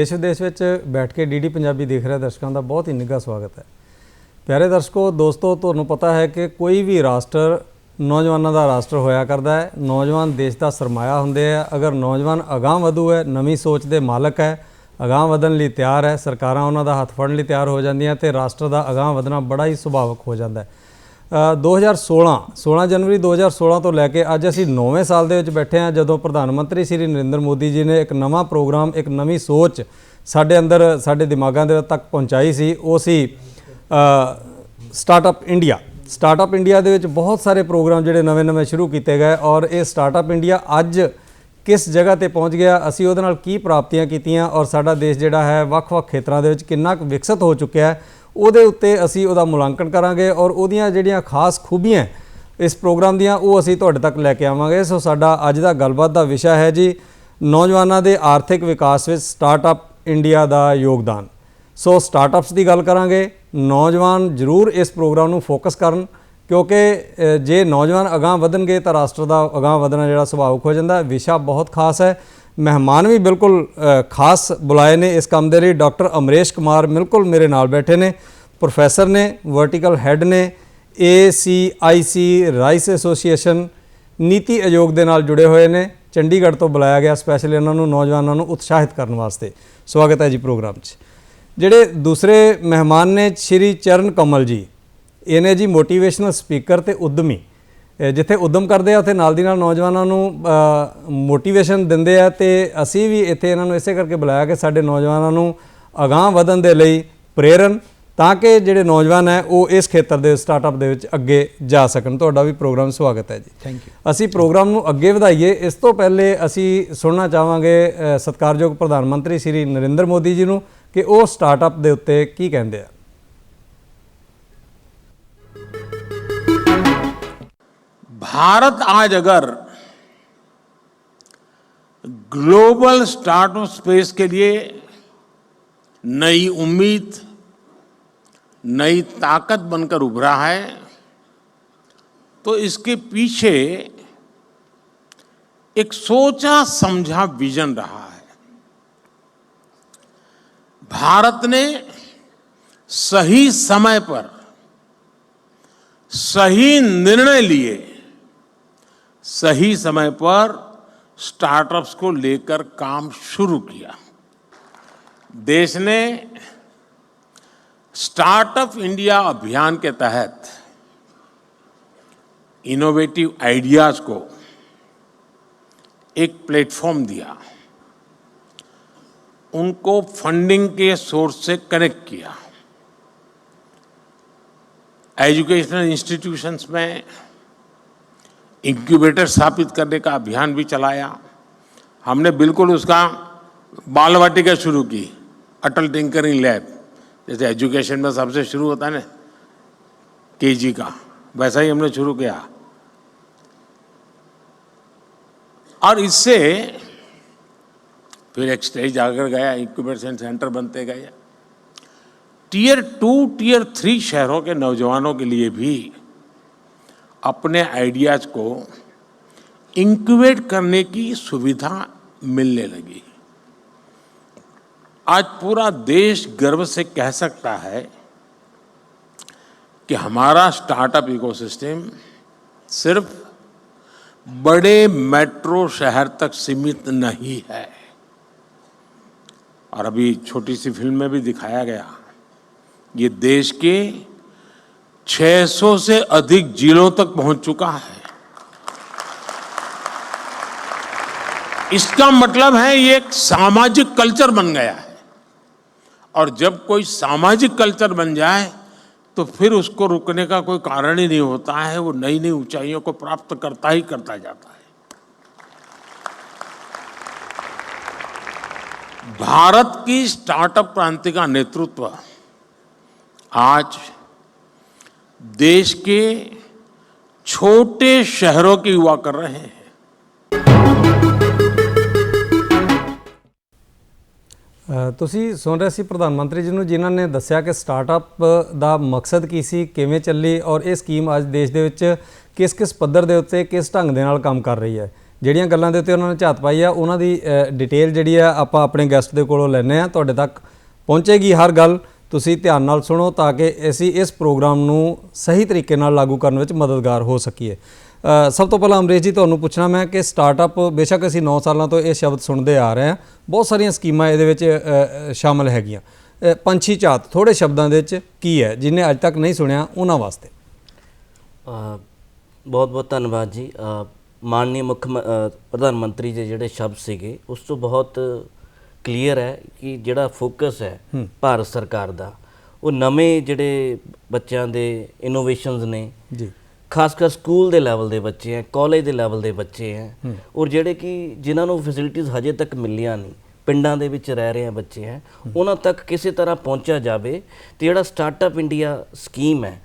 ਦੇਸ਼ ਵਿਦੇਸ਼ ਵਿੱਚ ਬੈਠ ਕੇ ਡੀਡੀ ਪੰਜਾਬੀ ਦੇਖ ਰਹੇ ਦਰਸ਼ਕਾਂ ਦਾ ਬਹੁਤ ਹੀ ਨਿੱਘਾ ਸਵਾਗਤ ਹੈ। ਪਿਆਰੇ ਦਰਸ਼ਕੋ, ਦੋਸਤੋ, ਤੁਹਾਨੂੰ ਪਤਾ ਹੈ ਕਿ ਕੋਈ ਵੀ ਰਾਸ਼ਟਰ ਨੌਜਵਾਨਾਂ ਦਾ ਰਾਸ਼ਟਰ ਹੋਇਆ ਕਰਦਾ ਹੈ। ਨੌਜਵਾਨ ਦੇਸ਼ ਦਾ ਸਰਮਾਇਆ ਹੁੰਦੇ ਆ। ਅਗਰ ਨੌਜਵਾਨ ਅਗਾਂਹ ਵਧੂ ਹੈ, ਨਵੀਂ ਸੋਚ ਦੇ ਮਾਲਕ ਹੈ, ਅਗਾਂਹ ਵਧਣ ਲਈ ਤਿਆਰ ਹੈ, ਸਰਕਾਰਾਂ ਉਹਨਾਂ ਦਾ ਹੱਥ ਫੜਨ ਲਈ ਤਿਆਰ ਹੋ ਜਾਂਦੀਆਂ ਤੇ ਰਾਸ਼ਟਰ ਦਾ ਅਗਾਂਹ ਵਧਣਾ ਬੜਾ ਹੀ ਸੁਭਾਵਕ ਹੋ ਜਾਂਦਾ ਹੈ। 2016 16 ਜਨਵਰੀ 2016 ਤੋਂ ਲੈ ਕੇ ਅੱਜ ਅਸੀਂ 9ਵੇਂ ਸਾਲ ਦੇ ਵਿੱਚ ਬੈਠੇ ਹਾਂ, ਜਦੋਂ ਪ੍ਰਧਾਨ ਮੰਤਰੀ ਸ੍ਰੀ ਨਰਿੰਦਰ ਮੋਦੀ ਜੀ ਨੇ ਇੱਕ ਨਵਾਂ ਪ੍ਰੋਗਰਾਮ, ਇੱਕ ਨਵੀਂ ਸੋਚ ਸਾਡੇ ਅੰਦਰ, ਸਾਡੇ ਦਿਮਾਗਾਂ ਦੇ ਤੱਕ ਪਹੁੰਚਾਈ ਸੀ। ਉਹ ਸੀ ਸਟਾਰਟਅਪ ਇੰਡੀਆ ਸਟਾਰਟਅਪ ਇੰਡੀਆ ਦੇ ਵਿੱਚ ਬਹੁਤ ਸਾਰੇ ਪ੍ਰੋਗਰਾਮ ਜਿਹੜੇ ਨਵੇਂ-ਨਵੇਂ ਸ਼ੁਰੂ ਕੀਤੇ ਗਏ ਔਰ ਇਹ ਸਟਾਰਟਅਪ ਇੰਡੀਆ ਅੱਜ ਕਿਸ ਜਗ੍ਹਾ ਤੇ ਪਹੁੰਚ ਗਿਆ, ਅਸੀਂ ਉਹਦੇ ਨਾਲ ਕੀ ਪ੍ਰਾਪਤੀਆਂ ਕੀਤੀਆਂ ਔਰ ਸਾਡਾ ਦੇਸ਼ ਜਿਹੜਾ ਹੈ ਵੱਖ-ਵੱਖ ਖੇਤਰਾਂ ਦੇ ਵਿੱਚ ਕਿੰਨਾ ਕੁ ਵਿਕਸਿਤ ਹੋ ਚੁੱਕਿਆ ਹੈ ਉਹਦੇ ਉੱਤੇ ਅਸੀਂ ਉਹਦਾ ਮੁਲਾਂਕਣ ਕਰਾਂਗੇ ਔਰ ਉਹਦੀਆਂ ਜਿਹੜੀਆਂ ਖਾਸ ਖੂਬੀਆਂ ਇਸ ਪ੍ਰੋਗਰਾਮ ਦੀਆਂ, ਉਹ ਅਸੀਂ ਤੁਹਾਡੇ ਤੱਕ ਲੈ ਕੇ ਆਵਾਂਗੇ। ਸੋ ਸਾਡਾ ਅੱਜ ਦਾ ਗੱਲਬਾਤ ਦਾ ਵਿਸ਼ਾ ਹੈ ਜੀ, ਨੌਜਵਾਨਾਂ ਦੇ ਆਰਥਿਕ ਵਿਕਾਸ ਵਿੱਚ ਸਟਾਰਟਅਪ ਇੰਡੀਆ ਦਾ ਯੋਗਦਾਨ। ਸੋ ਸਟਾਰਟਅਪਸ ਦੀ ਗੱਲ ਕਰਾਂਗੇ, ਨੌਜਵਾਨ ਜ਼ਰੂਰ ਇਸ ਪ੍ਰੋਗਰਾਮ ਨੂੰ ਫੋਕਸ ਕਰਨ, ਕਿਉਂਕਿ ਜੇ ਨੌਜਵਾਨ ਅਗਾਂਹ ਵਧਣਗੇ ਤਾਂ ਰਾਸ਼ਟਰ ਦਾ ਅਗਾਂਹ ਵਧਣਾ ਜਿਹੜਾ ਸੁਭਾਵਿਕ ਹੋ ਜਾਂਦਾ ਵਿਸ਼ਾ ਬਹੁਤ ਖਾਸ ਹੈ। ਮਹਿਮਾਨ ਵੀ ਬਿਲਕੁਲ ਖਾਸ ਬੁਲਾਏ ਨੇ ਇਸ ਕੰਮ ਦੇ ਲਈ। ਡਾਕਟਰ ਅਮਰੇਸ਼ ਕੁਮਾਰ ਬਿਲਕੁਲ ਮੇਰੇ ਨਾਲ ਬੈਠੇ ਨੇ। ਪ੍ਰੋਫੈਸਰ ਨੇ, ਵਰਟੀਕਲ ਹੈੱਡ ਨੇ ACIC rise association, NITI Aayog ਦੇ ਨਾਲ ਜੁੜੇ ਹੋਏ ਨੇ। ਚੰਡੀਗੜ੍ਹ ਤੋਂ ਬੁਲਾਇਆ ਗਿਆ ਸਪੈਸ਼ਲੀ ਇਹਨਾਂ ਨੂੰ, ਨੌਜਵਾਨਾਂ ਨੂੰ ਉਤਸ਼ਾਹਿਤ ਕਰਨ ਵਾਸਤੇ। ਸਵਾਗਤ ਹੈ ਜੀ ਪ੍ਰੋਗਰਾਮ 'ਚ। ਜਿਹੜੇ ਦੂਸਰੇ ਮਹਿਮਾਨ ਨੇ, ਸ਼੍ਰੀ ਚਰਨ ਕਮਲ ਜੀ, ਇਹ ਨੇ ਜੀ ਮੋਟੀਵੇਸ਼ਨਲ ਸਪੀਕਰ ਤੇ ਉਦਮੀ। ਜਿੱਥੇ ਉਦਮ ਕਰਦੇ ਆ ਉੱਥੇ ਨਾਲ ਦੀ ਨਾਲ ਨੌਜਵਾਨਾਂ ਨੂੰ ਮੋਟੀਵੇਸ਼ਨ ਦਿੰਦੇ ਆ ਤੇ ਅਸੀਂ ਵੀ ਇੱਥੇ ਇਹਨਾਂ ਨੂੰ ਇਸੇ ਕਰਕੇ ਬੁਲਾਇਆ ਕਿ ਸਾਡੇ ਨੌਜਵਾਨਾਂ ਨੂੰ ਅਗਾਂਹ ਵਧਣ ਦੇ ਲਈ ਪ੍ਰੇਰਨ ਤਾਂ ਕਿ ਜਿਹੜੇ ਨੌਜਵਾਨ ਹੈ ਉਹ ਇਸ ਖੇਤਰ ਦੇ ਸਟਾਰਟਅਪ ਦੇ ਵਿੱਚ ਅੱਗੇ ਜਾ ਸਕਣ। ਤੁਹਾਡਾ ਵੀ ਪ੍ਰੋਗਰਾਮ ਸਵਾਗਤ ਹੈ ਜੀ। ਥੈਂਕ ਯੂ ਅਸੀਂ ਪ੍ਰੋਗਰਾਮ ਨੂੰ ਅੱਗੇ ਵਧਾਈਏ। ਇਸ ਤੋਂ ਪਹਿਲੇ ਅਸੀਂ ਸੁਣਨਾ ਚਾਹਾਂਗੇ ਸਤਿਕਾਰਯੋਗ ਪ੍ਰਧਾਨ ਮੰਤਰੀ ਸ਼੍ਰੀ ਨਰਿੰਦਰ ਮੋਦੀ ਜੀ ਨੂੰ ਕਿ ਉਹ ਸਟਾਰਟਅਪ ਦੇ ਉੱਤੇ ਕੀ ਕਹਿੰਦੇ ਆ। भारत आज अगर ग्लोबल स्टार्टअप स्पेस के लिए नई उम्मीद, नई ताकत बनकर उभरा है तो इसके पीछे एक सोचा समझा विजन रहा है। भारत ने सही समय पर सही निर्णय लिए। सही समय पर स्टार्टअप्स को लेकर काम शुरू किया। देश ने स्टार्टअप इंडिया अभियान के तहत इनोवेटिव आइडियाज़ को एक प्लेटफॉर्म दिया। उनको फंडिंग के सोर्स से कनेक्ट किया। एजुकेशनल इंस्टीट्यूशंस में इंक्यूबेटर स्थापित करने का अभियान भी चलाया। हमने बिल्कुल उसका बाल वाटिका शुरू की, अटल टिंकरिंग लैब। जैसे एजुकेशन में सबसे शुरू होता है ना, केजी का, वैसा ही हमने शुरू किया। और इससे फिर एक स्टेज आकर गया इंक्यूबेशन सेंटर बनते गए। टीयर टू टीयर थ्री शहरों के नौजवानों के लिए भी अपने आइडियाज़ को इंक्यूबेट करने की सुविधा मिलने लगी। आज पूरा देश गर्व से कह सकता है कि हमारा स्टार्टअप इकोसिस्टम सिर्फ़ बड़े मेट्रो शहर तक सीमित नहीं है। और अभी छोटी सी फ़िल्म में भी दिखाया गया, ये देश के 600 से अधिक जिलों तक पहुँच चुका है। इसका मतलब है ये एक सामाजिक कल्चर बन गया है। और जब कोई सामाजिक कल्चर बन जाए तो फिर उसको रुकने का कोई कारण ही नहीं होता है। वो नई नई ऊंचाइयों को प्राप्त करता ही करता जाता है। भारत की स्टार्टअप क्रांति का नेतृत्व आज देश के छोटे शहरों के युवा कर रहे हैं ਅ, ਤੁਸੀਂ ਸੁਣ ਰਹੇ ਸੀ ਪ੍ਰਧਾਨ ਮੰਤਰੀ ਜੀ ਨੂੰ ਜਿਨ੍ਹਾਂ ਨੇ ਦੱਸਿਆ ਕਿ ਸਟਾਰਟਅਪ ਦਾ ਮਕਸਦ ਕੀ ਸੀ ਕਿਵੇਂ ਚੱਲੀ ਔਰ ਇਹ ਸਕੀਮ ਅੱਜ ਦੇਸ਼ ਦੇ ਵਿੱਚ ਕਿਸ ਕਿਸ ਪੱਧਰ ਦੇ ਉੱਤੇ ਕਿਸ ਢੰਗ ਦੇ ਨਾਲ ਕੰਮ ਕਰ ਰਹੀ ਹੈ ਜਿਹੜੀਆਂ ਗੱਲਾਂ ਦੇ ਉੱਤੇ ਉਹਨਾਂ ਨੇ ਝਾਤ ਪਾਈ ਆ ਉਹਨਾਂ ਦੀ ਡਿਟੇਲ ਜਿਹੜੀ ਆ ਆਪਾਂ ਆਪਣੇ ਗੈਸਟ ਦੇ ਕੋਲੋਂ ਲੈਣੇ ਆ ਤੁਹਾਡੇ ਤੱਕ ਪਹੁੰਚੇਗੀ ਹਰ ਗੱਲ ਤੁਸੀਂ ਧਿਆਨ ਨਾਲ ਸੁਣੋ ਤਾਂ ਕਿ ਅਸੀਂ ਇਸ ਪ੍ਰੋਗਰਾਮ ਨੂੰ ਸਹੀ ਤਰੀਕੇ ਨਾਲ ਲਾਗੂ ਕਰਨ ਵਿੱਚ ਮਦਦਗਾਰ ਹੋ ਸਕੀਏ। ਸਭ ਤੋਂ ਪਹਿਲਾਂ ਅਮਰੀਸ਼ ਜੀ ਤੁਹਾਨੂੰ ਪੁੱਛਣਾ ਮੈਂ ਕਿ ਸਟਾਰਟਅਪ ਬੇਸ਼ੱਕ ਅਸੀਂ 9 ਸਾਲਾਂ ਤੋਂ ਇਹ ਸ਼ਬਦ ਸੁਣਦੇ ਆ ਰਹੇ ਹਾਂ। ਬਹੁਤ ਸਾਰੀਆਂ ਸਕੀਮਾਂ ਇਹਦੇ ਵਿੱਚ ਅ, ਸ਼ਾਮਲ ਹੈਗੀਆਂ। ਪੰਛੀ ਝਾਤ ਥੋੜੇ ਸ਼ਬਦਾਂ ਦੇ ਵਿੱਚ ਕੀ ਹੈ? ਜਿਨੇ ਅੱਜ ਤੱਕ ਨਹੀਂ ਸੁਣਿਆ ਉਹਨਾਂ ਵਾਸਤੇ। ਬਹੁਤ ਬਹੁਤ ਧੰਨਵਾਦ ਜੀ। ਅ, ਮਾਨਨੀय ਮੁੱਖ ਪ੍ਰਧਾਨ ਮੰਤਰੀ ਦੇ ਜਿਹੜੇ ਸ਼ਬਦ ਸੀਗੇ ਉਸ ਤੋਂ ਬਹੁਤ ਕਲੀਅਰ ਹੈ ਕਿ ਜਿਹੜਾ ਫੋਕਸ ਹੈ ਭਾਰਤ ਸਰਕਾਰ ਦਾ ਉਹ ਨਵੇਂ ਜਿਹੜੇ ਬੱਚਿਆਂ ਦੇ ਇਨੋਵੇਸ਼ਨਸ ਨੇ ਜੀ। ਖਾਸ ਕਰ ਸਕੂਲ ਦੇ ਲੈਵਲ ਦੇ ਬੱਚੇ ਹੈ ਕਾਲਜ ਦੇ ਲੈਵਲ ਦੇ ਬੱਚੇ ਹੈ ਔਰ ਜਿਹੜੇ ਕਿ ਜਿਨ੍ਹਾਂ ਨੂੰ ਫੈਸਿਲਿਟੀਆਂ ਹਜੇ ਤੱਕ ਮਿਲੀਆਂ ਨਹੀਂ ਪਿੰਡਾਂ ਦੇ ਵਿੱਚ ਰਹਿ ਰਹੇ ਹੈ ਬੱਚੇ ਹੈ ਉਹਨਾਂ ਤੱਕ ਕਿਸੇ ਤਰ੍ਹਾਂ ਪਹੁੰਚਿਆ ਜਾਵੇ ਤੇ ਜਿਹੜਾ ਸਟਾਰਟਅਪ ਇੰਡੀਆ ਸਕੀਮ ਹੈ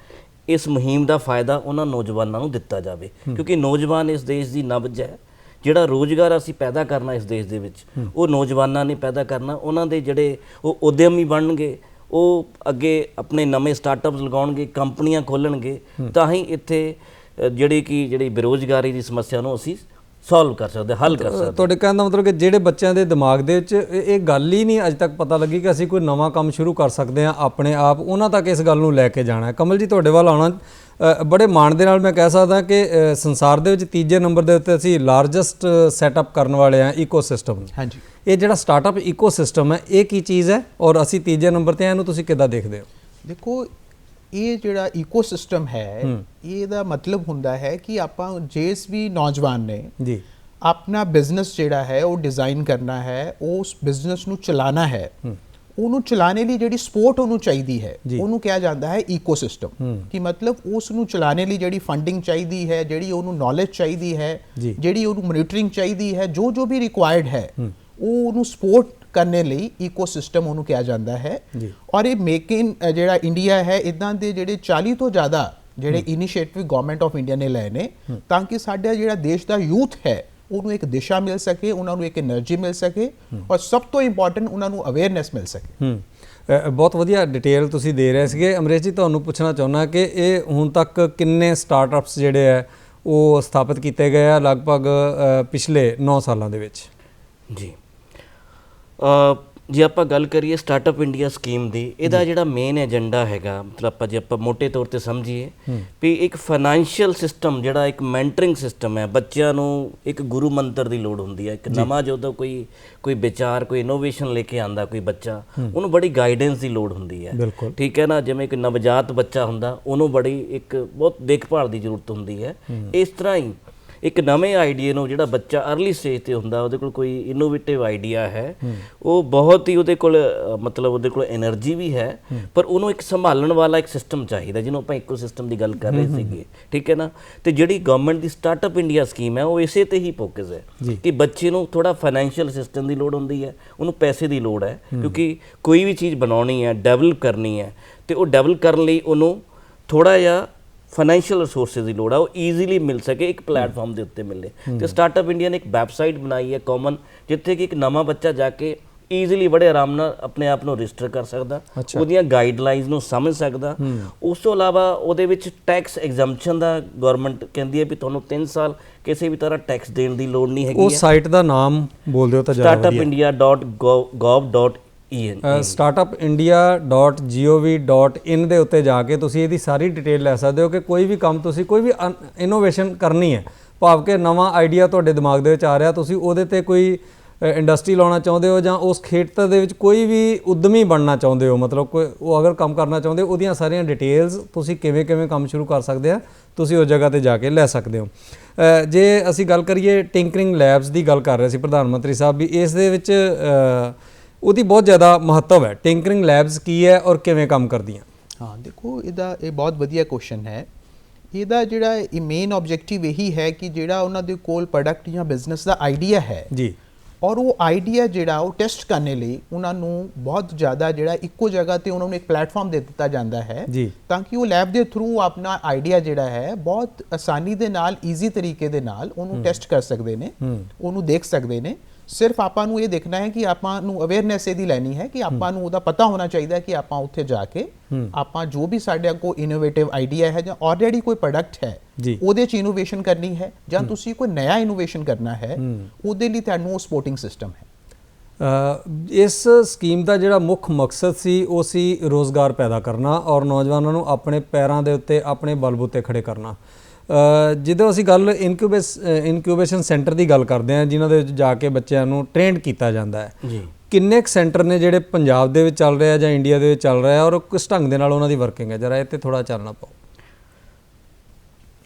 ਇਸ ਮੁਹਿੰਮ ਦਾ ਫਾਇਦਾ ਉਹਨਾਂ ਨੌਜਵਾਨਾਂ ਨੂੰ ਦਿੱਤਾ ਜਾਵੇ ਕਿਉਂਕਿ ਨੌਜਵਾਨ ਇਸ ਦੇਸ਼ ਦੀ ਨਬਜ ਹੈ। ਜਿਹੜਾ ਰੋਜ਼ਗਾਰ ਅਸੀਂ ਪੈਦਾ ਕਰਨਾ ਇਸ ਦੇਸ਼ ਦੇ ਵਿੱਚ ਉਹ ਨੌਜਵਾਨਾਂ ਨੇ ਪੈਦਾ ਕਰਨਾ ਉਹਨਾਂ ਦੇ ਜਿਹੜੇ ਉਹ ਉਦਯਮੀ ਬਣਨਗੇ ਉਹ ਅੱਗੇ ਆਪਣੇ ਨਵੇਂ ਸਟਾਰਟਅਪਸ ਲਗਾਉਣਗੇ ਕੰਪਨੀਆਂ ਖੋਲਣਗੇ ਤਾਂ ਹੀ ਇੱਥੇ ਜਿਹੜੀ ਕਿ ਜਿਹੜੀ ਬੇਰੋਜ਼ਗਾਰੀ ਦੀ ਸਮੱਸਿਆ ਨੂੰ ਅਸੀਂ ਸੋਲਵ ਕਰ ਸਕਦੇ ਹੱਲ ਕਰ ਸਕਦੇ। ਤੁਹਾਡੇ ਕਹਿਣ ਦਾ ਮਤਲਬ ਕਿ ਜਿਹੜੇ ਬੱਚਿਆਂ ਦੇ ਦਿਮਾਗ ਦੇ ਵਿੱਚ ਇਹ ਗੱਲ ਹੀ ਨਹੀਂ ਅੱਜ ਤੱਕ ਪਤਾ ਲੱਗੀ ਕਿ ਅਸੀਂ ਕੋਈ ਨਵਾਂ ਕੰਮ ਸ਼ੁਰੂ ਕਰ ਸਕਦੇ ਹਾਂ ਆਪਣੇ ਆਪ ਉਹਨਾਂ ਤੱਕ ਇਸ ਗੱਲ ਨੂੰ ਲੈ ਕੇ ਜਾਣਾ ਹੈ। ਕਮਲ ਜੀ ਤੁਹਾਡੇ ਵੱਲ ਆਉਣਾ ਬੜੇ ਮਾਣ ਦੇ ਨਾਲ ਮੈਂ ਕਹਿ ਸਕਦਾ ਕਿ ਸੰਸਾਰ ਦੇ ਵਿੱਚ ਤੀਜੇ ਨੰਬਰ ਦੇ ਉੱਤੇ ਅਸੀਂ ਲਾਰਜੈਸਟ ਸੈਟਅਪ ਕਰਨ ਵਾਲੇ ਹਾਂ ਇਕੋਸਿਸਟਮ ਹਾਂਜੀ। ਇਹ ਜਿਹੜਾ ਸਟਾਰਟਅਪ ਇਕੋਸਿਸਟਮ ਹੈ ਇਹ ਕੀ ਚੀਜ਼ ਹੈ ਔਰ ਅਸੀਂ ਤੀਜੇ ਨੰਬਰ ਤੇ ਇਹਨੂੰ ਤੁਸੀਂ ਕਿੱਦਾਂ ਦੇਖਦੇ ਹੋ? ਦੇਖੋ ਇਹ ਜਿਹੜਾ ਇਕੋਸਿਸਟਮ ਹੈ ਇਹਦਾ ਮਤਲਬ ਹੁੰਦਾ ਹੈ ਕਿ ਆਪਾਂ ਜਿਸ ਵੀ ਨੌਜਵਾਨ ਨੇ ਜੀ। ਆਪਣਾ ਬਿਜ਼ਨਸ ਜਿਹੜਾ ਹੈ ਉਹ ਡਿਜ਼ਾਈਨ ਕਰਨਾ ਹੈ ਉਸ ਬਿਜ਼ਨਸ ਨੂੰ ਚਲਾਉਣਾ ਹੈ। ਉਹਨੂੰ ਚਲਾਉਣ ਲਈ ਜਿਹੜੀ ਸਪੋਰਟ ਉਹਨੂੰ ਚਾਹੀਦੀ ਹੈ ਉਹਨੂੰ ਕਿਹਾ ਜਾਂਦਾ ਹੈ ਇਕੋਸਿਸਟਮ ਕਿ ਮਤਲਬ ਉਸ ਨੂੰ ਚਲਾਉਣ ਲਈ ਜਿਹੜੀ ਫੰਡਿੰਗ ਚਾਹੀਦੀ ਹੈ ਜਿਹੜੀ ਉਹਨੂੰ ਨੌਲੇਜ ਚਾਹੀਦੀ ਹੈ। ਜਿਹੜੀ ਉਹਨੂੰ ਮੋਨੀਟਰਿੰਗ ਚਾਹੀਦੀ ਹੈ ਜੋ ਜੋ ਵੀ ਰਿਕੁਆਇਰਡ ਹੈ ਉਹ ਉਹਨੂੰ ਸਪੋਰਟ ਕਰਨੇ ਲਈ ਇਕੋਸਿਸਟਮ ਉਹਨੂੰ ਕਿਹਾ ਜਾਂਦਾ ਹੈ। ਔਰ ਇਹ ਮੇਕ ਇਨ ਜਿਹੜਾ ਇੰਡੀਆ ਹੈ ਇਦਾਂ ਦੇ ਜਿਹੜੇ 40 ਤੋਂ ਜ਼ਿਆਦਾ ਜਿਹੜੇ ਇਨੀਸ਼ੀਏਟਿਵ ਗਵਰਨਮੈਂਟ ਆਫ ਇੰਡੀਆ ਨੇ ਲਏ ਨੇ ਤਾਂ ਕਿ ਸਾਡਾ ਜਿਹੜਾ ਦੇਸ਼ ਦਾ ਯੂਥ ਹੈ ਉਹਨੂੰ ਇੱਕ ਦਿਸ਼ਾ ਮਿਲ ਸਕੇ ਉਹਨਾਂ ਨੂੰ ਇੱਕ એનર્ਜੀ ਮਿਲ ਸਕੇ ਔਰ ਸਭ ਤੋਂ ਇੰਪੋਰਟੈਂਟ ਉਹਨਾਂ ਨੂੰ ਅਵੇਅਰਨੈਸ ਮਿਲ ਸਕੇ ਬਹੁਤ ਵਧੀਆ ਡਿਟੇਲ ਤੁਸੀਂ ਦੇ ਰਹੇ ਸੀਗੇ। ਅਮਰੇਸ਼ ਜੀ ਤੁਹਾਨੂੰ ਪੁੱਛਣਾ ਚਾਹੁੰਦਾ ਕਿ ਇਹ ਹੁਣ ਤੱਕ ਕਿੰਨੇ ਸਟਾਰਟਅਪਸ ਜਿਹੜੇ ਆ ਉਹ ਸਥਾਪਿਤ ਕੀਤੇ ਗਏ ਆ ਲਗਭਗ ਪਿਛਲੇ 9 ਸਾਲਾਂ ਦੇ ਵਿੱਚ? ਜੀ। ਜੇ ਆਪਾਂ ਗੱਲ ਕਰੀਏ ਸਟਾਰਟਅਪ ਇੰਡੀਆ ਸਕੀਮ ਦੀ ਇਹਦਾ ਜਿਹੜਾ ਮੇਨ ਏਜੰਡਾ ਹੈਗਾ ਮਤਲਬ ਆਪਾਂ ਜੇ ਆਪਾਂ ਮੋٹے ਤੌਰ ਤੇ ਸਮਝੀਏ ਵੀ ਇੱਕ ਫਾਈਨੈਂਸ਼ੀਅਲ ਸਿਸਟਮ ਜਿਹੜਾ ਇੱਕ ਮੈਂਟਰਿੰਗ ਸਿਸਟਮ ਹੈ ਬੱਚਿਆਂ ਨੂੰ ਇੱਕ ਗੁਰੂ ਮੰਤਰ ਦੀ ਲੋੜ ਹੁੰਦੀ ਹੈ। ਇੱਕ ਨਵਾਂ ਜਦੋਂ ਕੋਈ ਕੋਈ ਵਿਚਾਰ ਕੋਈ ਇਨੋਵੇਸ਼ਨ ਲੈ ਕੇ ਆਂਦਾ ਕੋਈ ਬੱਚਾ ਉਹਨੂੰ ਬੜੀ ਗਾਈਡੈਂਸ ਦੀ ਲੋੜ ਹੁੰਦੀ ਹੈ। ਠੀਕ ਹੈ ਨਾ? ਜਿਵੇਂ ਇੱਕ ਨਵਜਾਤ ਬੱਚਾ ਹੁੰਦਾ ਉਹਨੂੰ ਬੜੀ ਇੱਕ ਬਹੁਤ ਦੇਖਭਾਲ ਦੀ ਜ਼ਰੂਰਤ ਹੁੰਦੀ ਹੈ। ਇਸ ਤਰ੍ਹਾਂ ਹੀ ਇੱਕ ਨਵੇਂ ਆਈਡੀਆ ਨੂੰ ਜਿਹੜਾ ਬੱਚਾ ਅਰਲੀ ਸਟੇਜ ਤੇ ਹੁੰਦਾ ਉਹਦੇ ਕੋਲ ਕੋਈ ਇਨੋਵੇਟਿਵ ਆਈਡੀਆ ਹੈ ਉਹ ਬਹੁਤ ਹੀ ਉਹਦੇ ਕੋਲ ਮਤਲਬ ਉਹਦੇ ਕੋਲ એનર્ਜੀ ਵੀ ਹੈ ਪਰ ਉਹਨੂੰ ਇੱਕ ਸੰਭਾਲਣ ਵਾਲਾ ਇੱਕ ਸਿਸਟਮ ਚਾਹੀਦਾ ਜਿਹਨੂੰ ਆਪਾਂ ਇਕੋਸਿਸਟਮ ਦੀ ਗੱਲ ਕਰ ਰਹੇ ਸੀਗੇ ਠੀਕ ਹੈ ਨਾ? ਤੇ ਜਿਹੜੀ ਗਵਰਨਮੈਂਟ ਦੀ ਸਟਾਰਟਅਪ ਇੰਡੀਆ ਸਕੀਮ ਹੈ ਉਹ ਇਸੇ ਤੇ ਹੀ ਫੋਕਸ ਹੈ ਕਿ ਬੱਚੇ ਨੂੰ ਥੋੜਾ ਫਾਈਨੈਂਸ਼ੀਅਲ ਸਿਸਟਮ ਦੀ ਲੋੜ ਹੁੰਦੀ ਹੈ ਉਹਨੂੰ ਪੈਸੇ ਦੀ ਲੋੜ ਹੈ ਕਿਉਂਕਿ ਕੋਈ ਵੀ ਚੀਜ਼ ਬਣਾਉਣੀ ਹੈ ਡਿਵੈਲਪ ਕਰਨੀ ਹੈ ਤੇ ਉਹ ਡਿਵੈਲਪ ਕਰਨ ਲਈ ਉਹਨੂੰ ਥੋੜਾ ਜਿਹਾ ਫਾਈਨੈਂਸ਼ੀਅਲ ਰਿਸੋਰਸਸ ਦੀ ਲੋੜ ਆ ਉਹ ਈਜ਼ੀਲੀ ਮਿਲ ਸਕੇ ਇੱਕ ਪਲੇਟਫਾਰਮ ਦੇ ਉੱਤੇ ਮਿਲੇ ਤੇ ਸਟਾਰਟਅਪ ਇੰਡੀਆ ਨੇ ਇੱਕ ਵੈਬਸਾਈਟ ਬਣਾਈ ਹੈ ਕਾਮਨ ਜਿੱਥੇ ਕਿ ਇੱਕ ਨਵਾਂ ਬੱਚਾ ਜਾ ਕੇ ਈਜ਼ੀਲੀ ਬੜੇ ਆਰਾਮ ਨਾਲ ਆਪਣੇ ਆਪ ਨੂੰ ਰਜਿਸਟਰ ਕਰ ਸਕਦਾ ਉਹਦੀਆਂ ਗਾਈਡਲਾਈਨਸ ਨੂੰ ਸਮਝ ਸਕਦਾ। ਉਸ ਤੋਂ ਇਲਾਵਾ ਉਹਦੇ ਵਿੱਚ ਟੈਕਸ ਐਗਜ਼ੈਂਪਸ਼ਨ ਦਾ ਗਵਰਨਮੈਂਟ ਕਹਿੰਦੀ ਹੈ ਵੀ ਤੁਹਾਨੂੰ 3 ਸਾਲ ਕਿਸੇ ਵੀ ਤਰ੍ਹਾਂ ਟੈਕਸ ਦੇਣ ਦੀ ਲੋੜ ਨਹੀਂ ਹੈਗੀ ਉਸ ਸਾਈਟ ਦਾ ਨਾਮ ਬੋਲ ਦਿਓ ਤਾਂ ਜ਼ਿਆਦਾ ਵਧੀਆ। Startupindia.gov.in startupindia.gov.in ਦੇ ਉੱਤੇ ਜਾ ਕੇ ਤੁਸੀਂ ਇਹਦੀ ਸਾਰੀ ਡਿਟੇਲ ਲੈ ਸਕਦੇ ਹੋ ਕਿ ਕੋਈ ਵੀ ਕੰਮ ਤੁਸੀਂ ਕੋਈ ਵੀ ਇਨੋਵੇਸ਼ਨ ਕਰਨੀ ਹੈ ਭਾਵ ਕਿ ਨਵਾਂ ਆਈਡੀਆ ਤੁਹਾਡੇ ਦਿਮਾਗ ਦੇ ਵਿੱਚ ਆ ਰਿਹਾ ਤੁਸੀਂ ਉਹਦੇ ਤੇ ਕੋਈ ਇੰਡਸਟਰੀ ਲਾਉਣਾ ਚਾਹੁੰਦੇ ਹੋ ਜਾਂ ਉਸ ਖੇਤਰ ਦੇ ਵਿੱਚ ਕੋਈ ਵੀ ਉਦਮੀ ਬਣਨਾ ਚਾਹੁੰਦੇ ਹੋ ਮਤਲਬ ਕੋਈ ਉਹ ਅਗਰ ਕੰਮ ਕਰਨਾ ਚਾਹੁੰਦੇ ਉਹਦੀਆਂ ਸਾਰੀਆਂ ਡਿਟੇਲਸ ਤੁਸੀਂ ਕਿਵੇਂ ਕਿਵੇਂ ਕੰਮ ਸ਼ੁਰੂ ਕਰ ਸਕਦੇ ਆ ਤੁਸੀਂ ਉਸ ਜਗ੍ਹਾ ਤੇ ਜਾ ਕੇ ਲੈ ਸਕਦੇ ਹੋ। ਜੇ ਅਸੀਂ ਗੱਲ ਕਰੀਏ ਟਿੰਕਰਿੰਗ ਲੈਬਸ ਦੀ ਗੱਲ ਕਰ ਰਹੇ ਸੀ ਪ੍ਰਧਾਨ ਮੰਤਰੀ ਸਾਹਿਬ ਵੀ ਇਸ ਦੇ ਵਿੱਚ ਉਹਦੀ ਬਹੁਤ ਜ਼ਿਆਦਾ ਮਹੱਤਵ ਹੈ। ਟਿੰਕਰਿੰਗ ਲੈਬਸ ਕੀ ਹੈ ਔਰ ਕਿਵੇਂ ਕੰਮ ਕਰਦੀਆਂ? ਹਾਂ ਦੇਖੋ ਇਹਦਾ ਇਹ ਬਹੁਤ ਵਧੀਆ ਕੁਐਸਚਨ ਹੈ। ਇਹਦਾ ਜਿਹੜਾ ਇਹ ਮੇਨ ਆਬਜੈਕਟਿਵ ਇਹੀ ਹੈ ਕਿ ਜਿਹੜਾ ਉਹਨਾਂ ਦੇ ਕੋਲ ਪ੍ਰੋਡਕਟ ਜਾਂ ਬਿਜ਼ਨਸ ਦਾ ਆਈਡੀਆ ਹੈ ਜੀ। ਔਰ ਉਹ ਆਈਡੀਆ ਜਿਹੜਾ ਉਹ ਟੈਸਟ ਕਰਨ ਲਈ ਉਹਨਾਂ ਨੂੰ ਬਹੁਤ ਜ਼ਿਆਦਾ ਜਿਹੜਾ ਇੱਕੋ ਜਗ੍ਹਾ ਤੇ ਉਹਨਾਂ ਨੂੰ ਇੱਕ ਪਲੇਟਫਾਰਮ ਦੇ ਦਿੱਤਾ ਜਾਂਦਾ ਹੈ ਜੀ। ਤਾਂ ਕਿ ਉਹ ਲੈਬ ਦੇ ਥਰੂ ਆਪਣਾ ਆਈਡੀਆ ਜਿਹੜਾ ਹੈ ਬਹੁਤ ਆਸਾਨੀ ਦੇ ਨਾਲ ਈਜ਼ੀ ਤਰੀਕੇ ਦੇ ਨਾਲ ਉਹਨੂੰ ਟੈਸਟ ਕਰ ਸਕਦੇ ਨੇ ਉਹਨੂੰ ਦੇਖ ਸਕਦੇ ਨੇ। ਸਿਰਫ ਆਪਾਂ ਨੂੰ ਇਹ ਦੇਖਣਾ ਹੈ ਕਿ ਆਪਾਂ ਨੂੰ ਅਵੇਅਰਨੈਸ ਇਹਦੀ ਲੈਣੀ ਹੈ ਕਿ ਆਪਾਂ ਨੂੰ ਉਹਦਾ ਪਤਾ ਹੋਣਾ ਚਾਹੀਦਾ ਹੈ ਕਿ ਆਪਾਂ ਉੱਥੇ ਜਾ ਕੇ ਆਪਾਂ ਜੋ ਵੀ ਸਾਡੇ ਕੋਲ ਇਨੋਵੇਟਿਵ ਆਈਡੀਆ ਹੈ ਜਾਂ ਆਲਰੇਡੀ ਕੋਈ ਪ੍ਰੋਡਕਟ ਹੈ। ਉਹਦੇ ਚ ਇਨੋਵੇਸ਼ਨ ਕਰਨੀ ਹੈ ਜਾਂ ਤੁਸੀਂ ਕੋਈ ਨਵਾਂ ਇਨੋਵੇਸ਼ਨ ਕਰਨਾ ਹੈ ਉਹਦੇ ਲਈ ਤੁਹਾਨੂੰ ਉਹ ਸਪੋਰਟਿੰਗ ਸਿਸਟਮ ਹੈ। ਇਸ ਸਕੀਮ ਦਾ ਜਿਹੜਾ ਮੁੱਖ ਮਕਸਦ ਸੀ ਉਹ ਸੀ ਰੋਜ਼ਗਾਰ ਪੈਦਾ ਕਰਨਾ ਔਰ ਨੌਜਵਾਨਾਂ ਨੂੰ ਆਪਣੇ ਪੈਰਾਂ ਦੇ ਉੱਤੇ ਆਪਣੇ ਬਲਬੂਤੇ ਖੜੇ ਕਰਨਾ। ਜਦੋਂ ਅਸੀਂ ਗੱਲ ਇਨਕਿਊਬੇਸ ਇਨਕਿਊਬੇਸ਼ਨ ਸੈਂਟਰ ਦੀ ਗੱਲ ਕਰਦੇ ਹਾਂ ਜਿਨ੍ਹਾਂ ਦੇ ਵਿੱਚ ਜਾ ਕੇ ਬੱਚਿਆਂ ਨੂੰ ਟ੍ਰੇਨਡ ਕੀਤਾ ਜਾਂਦਾ ਹੈ ਜੀ। ਕਿੰਨੇ ਕੁ ਸੈਂਟਰ ਨੇ ਜਿਹੜੇ ਪੰਜਾਬ ਦੇ ਵਿੱਚ ਚੱਲ ਰਹੇ ਆ ਜਾਂ ਇੰਡੀਆ ਦੇ ਵਿੱਚ ਚੱਲ ਰਹੇ ਆ ਔਰ ਕਿਸ ਢੰਗ ਦੇ ਨਾਲ ਉਹਨਾਂ ਦੀ ਵਰਕਿੰਗ ਹੈ? ਜਰਾ ਇਹ ਤੇ ਥੋੜਾ ਚਾਨਣਾ ਪਾਓ।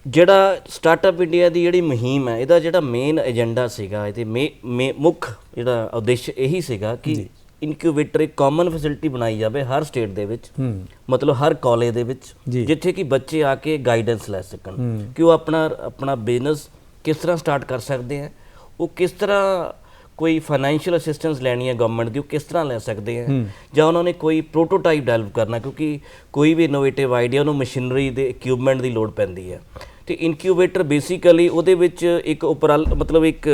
ਜਿਹੜਾ ਸਟਾਰਟਅਪ ਇੰਡੀਆ ਦੀ ਜਿਹੜੀ ਮੁਹਿੰਮ ਹੈ ਇਹਦਾ ਜਿਹੜਾ ਮੇਨ ਏਜੰਡਾ ਸੀਗਾ ਇਹਦੇ ਮੇ- ਮੁੱਖ ਜਿਹੜਾ ਉਦੇਸ਼ ਇਹੀ ਸੀਗਾ ਕਿ ਇਨਕਿਊਬੇਟਰ ਇੱਕ ਕਾਮਨ ਫੈਸਿਲਿਟੀ ਬਣਾਈ ਜਾਵੇ ਹਰ ਸਟੇਟ ਦੇ ਵਿੱਚ। ਮਤਲਬ ਹਰ ਕਾਲਜ ਦੇ ਵਿੱਚ। ਜਿੱਥੇ ਕਿ ਬੱਚੇ ਆ ਕੇ ਗਾਈਡੈਂਸ ਲੈ ਸਕਣ। ਕਿ ਉਹ ਆਪਣਾ ਆਪਣਾ ਬਿਜ਼ਨਸ ਕਿਸ ਤਰ੍ਹਾਂ ਸਟਾਰਟ ਕਰ ਸਕਦੇ ਆ ਉਹ ਕਿਸ ਤਰ੍ਹਾਂ ਕੋਈ ਫਾਈਨੈਂਸ਼ੀਅਲ ਅਸਿਸਟੈਂਸ ਲੈਣੀ ਹੈ ਗਵਰਨਮੈਂਟ ਦੀ ਉਹ ਕਿਸ ਤਰ੍ਹਾਂ ਲੈ ਸਕਦੇ ਆ। ਜਾਂ ਉਹਨਾਂ ਨੇ ਕੋਈ ਪ੍ਰੋਟੋਟਾਈਪ ਡਿਵੈਲਪ ਕਰਨਾ ਕਿਉਂਕਿ ਕੋਈ ਵੀ ਇਨੋਵੇਟਿਵ ਆਈਡੀਆ ਉਹਨੂੰ ਮਸ਼ੀਨਰੀ ਦੇ ਇਕਵਿਪਮੈਂਟ ਦੀ ਲੋੜ ਪੈਂਦੀ ਹੈ ਤੇ ਇਨਕਿਊਬੇਟਰ ਬੇਸਿਕਲੀ ਉਹਦੇ ਵਿੱਚ ਇੱਕ ਉਪਰਲ ਮਤਲਬ ਇੱਕ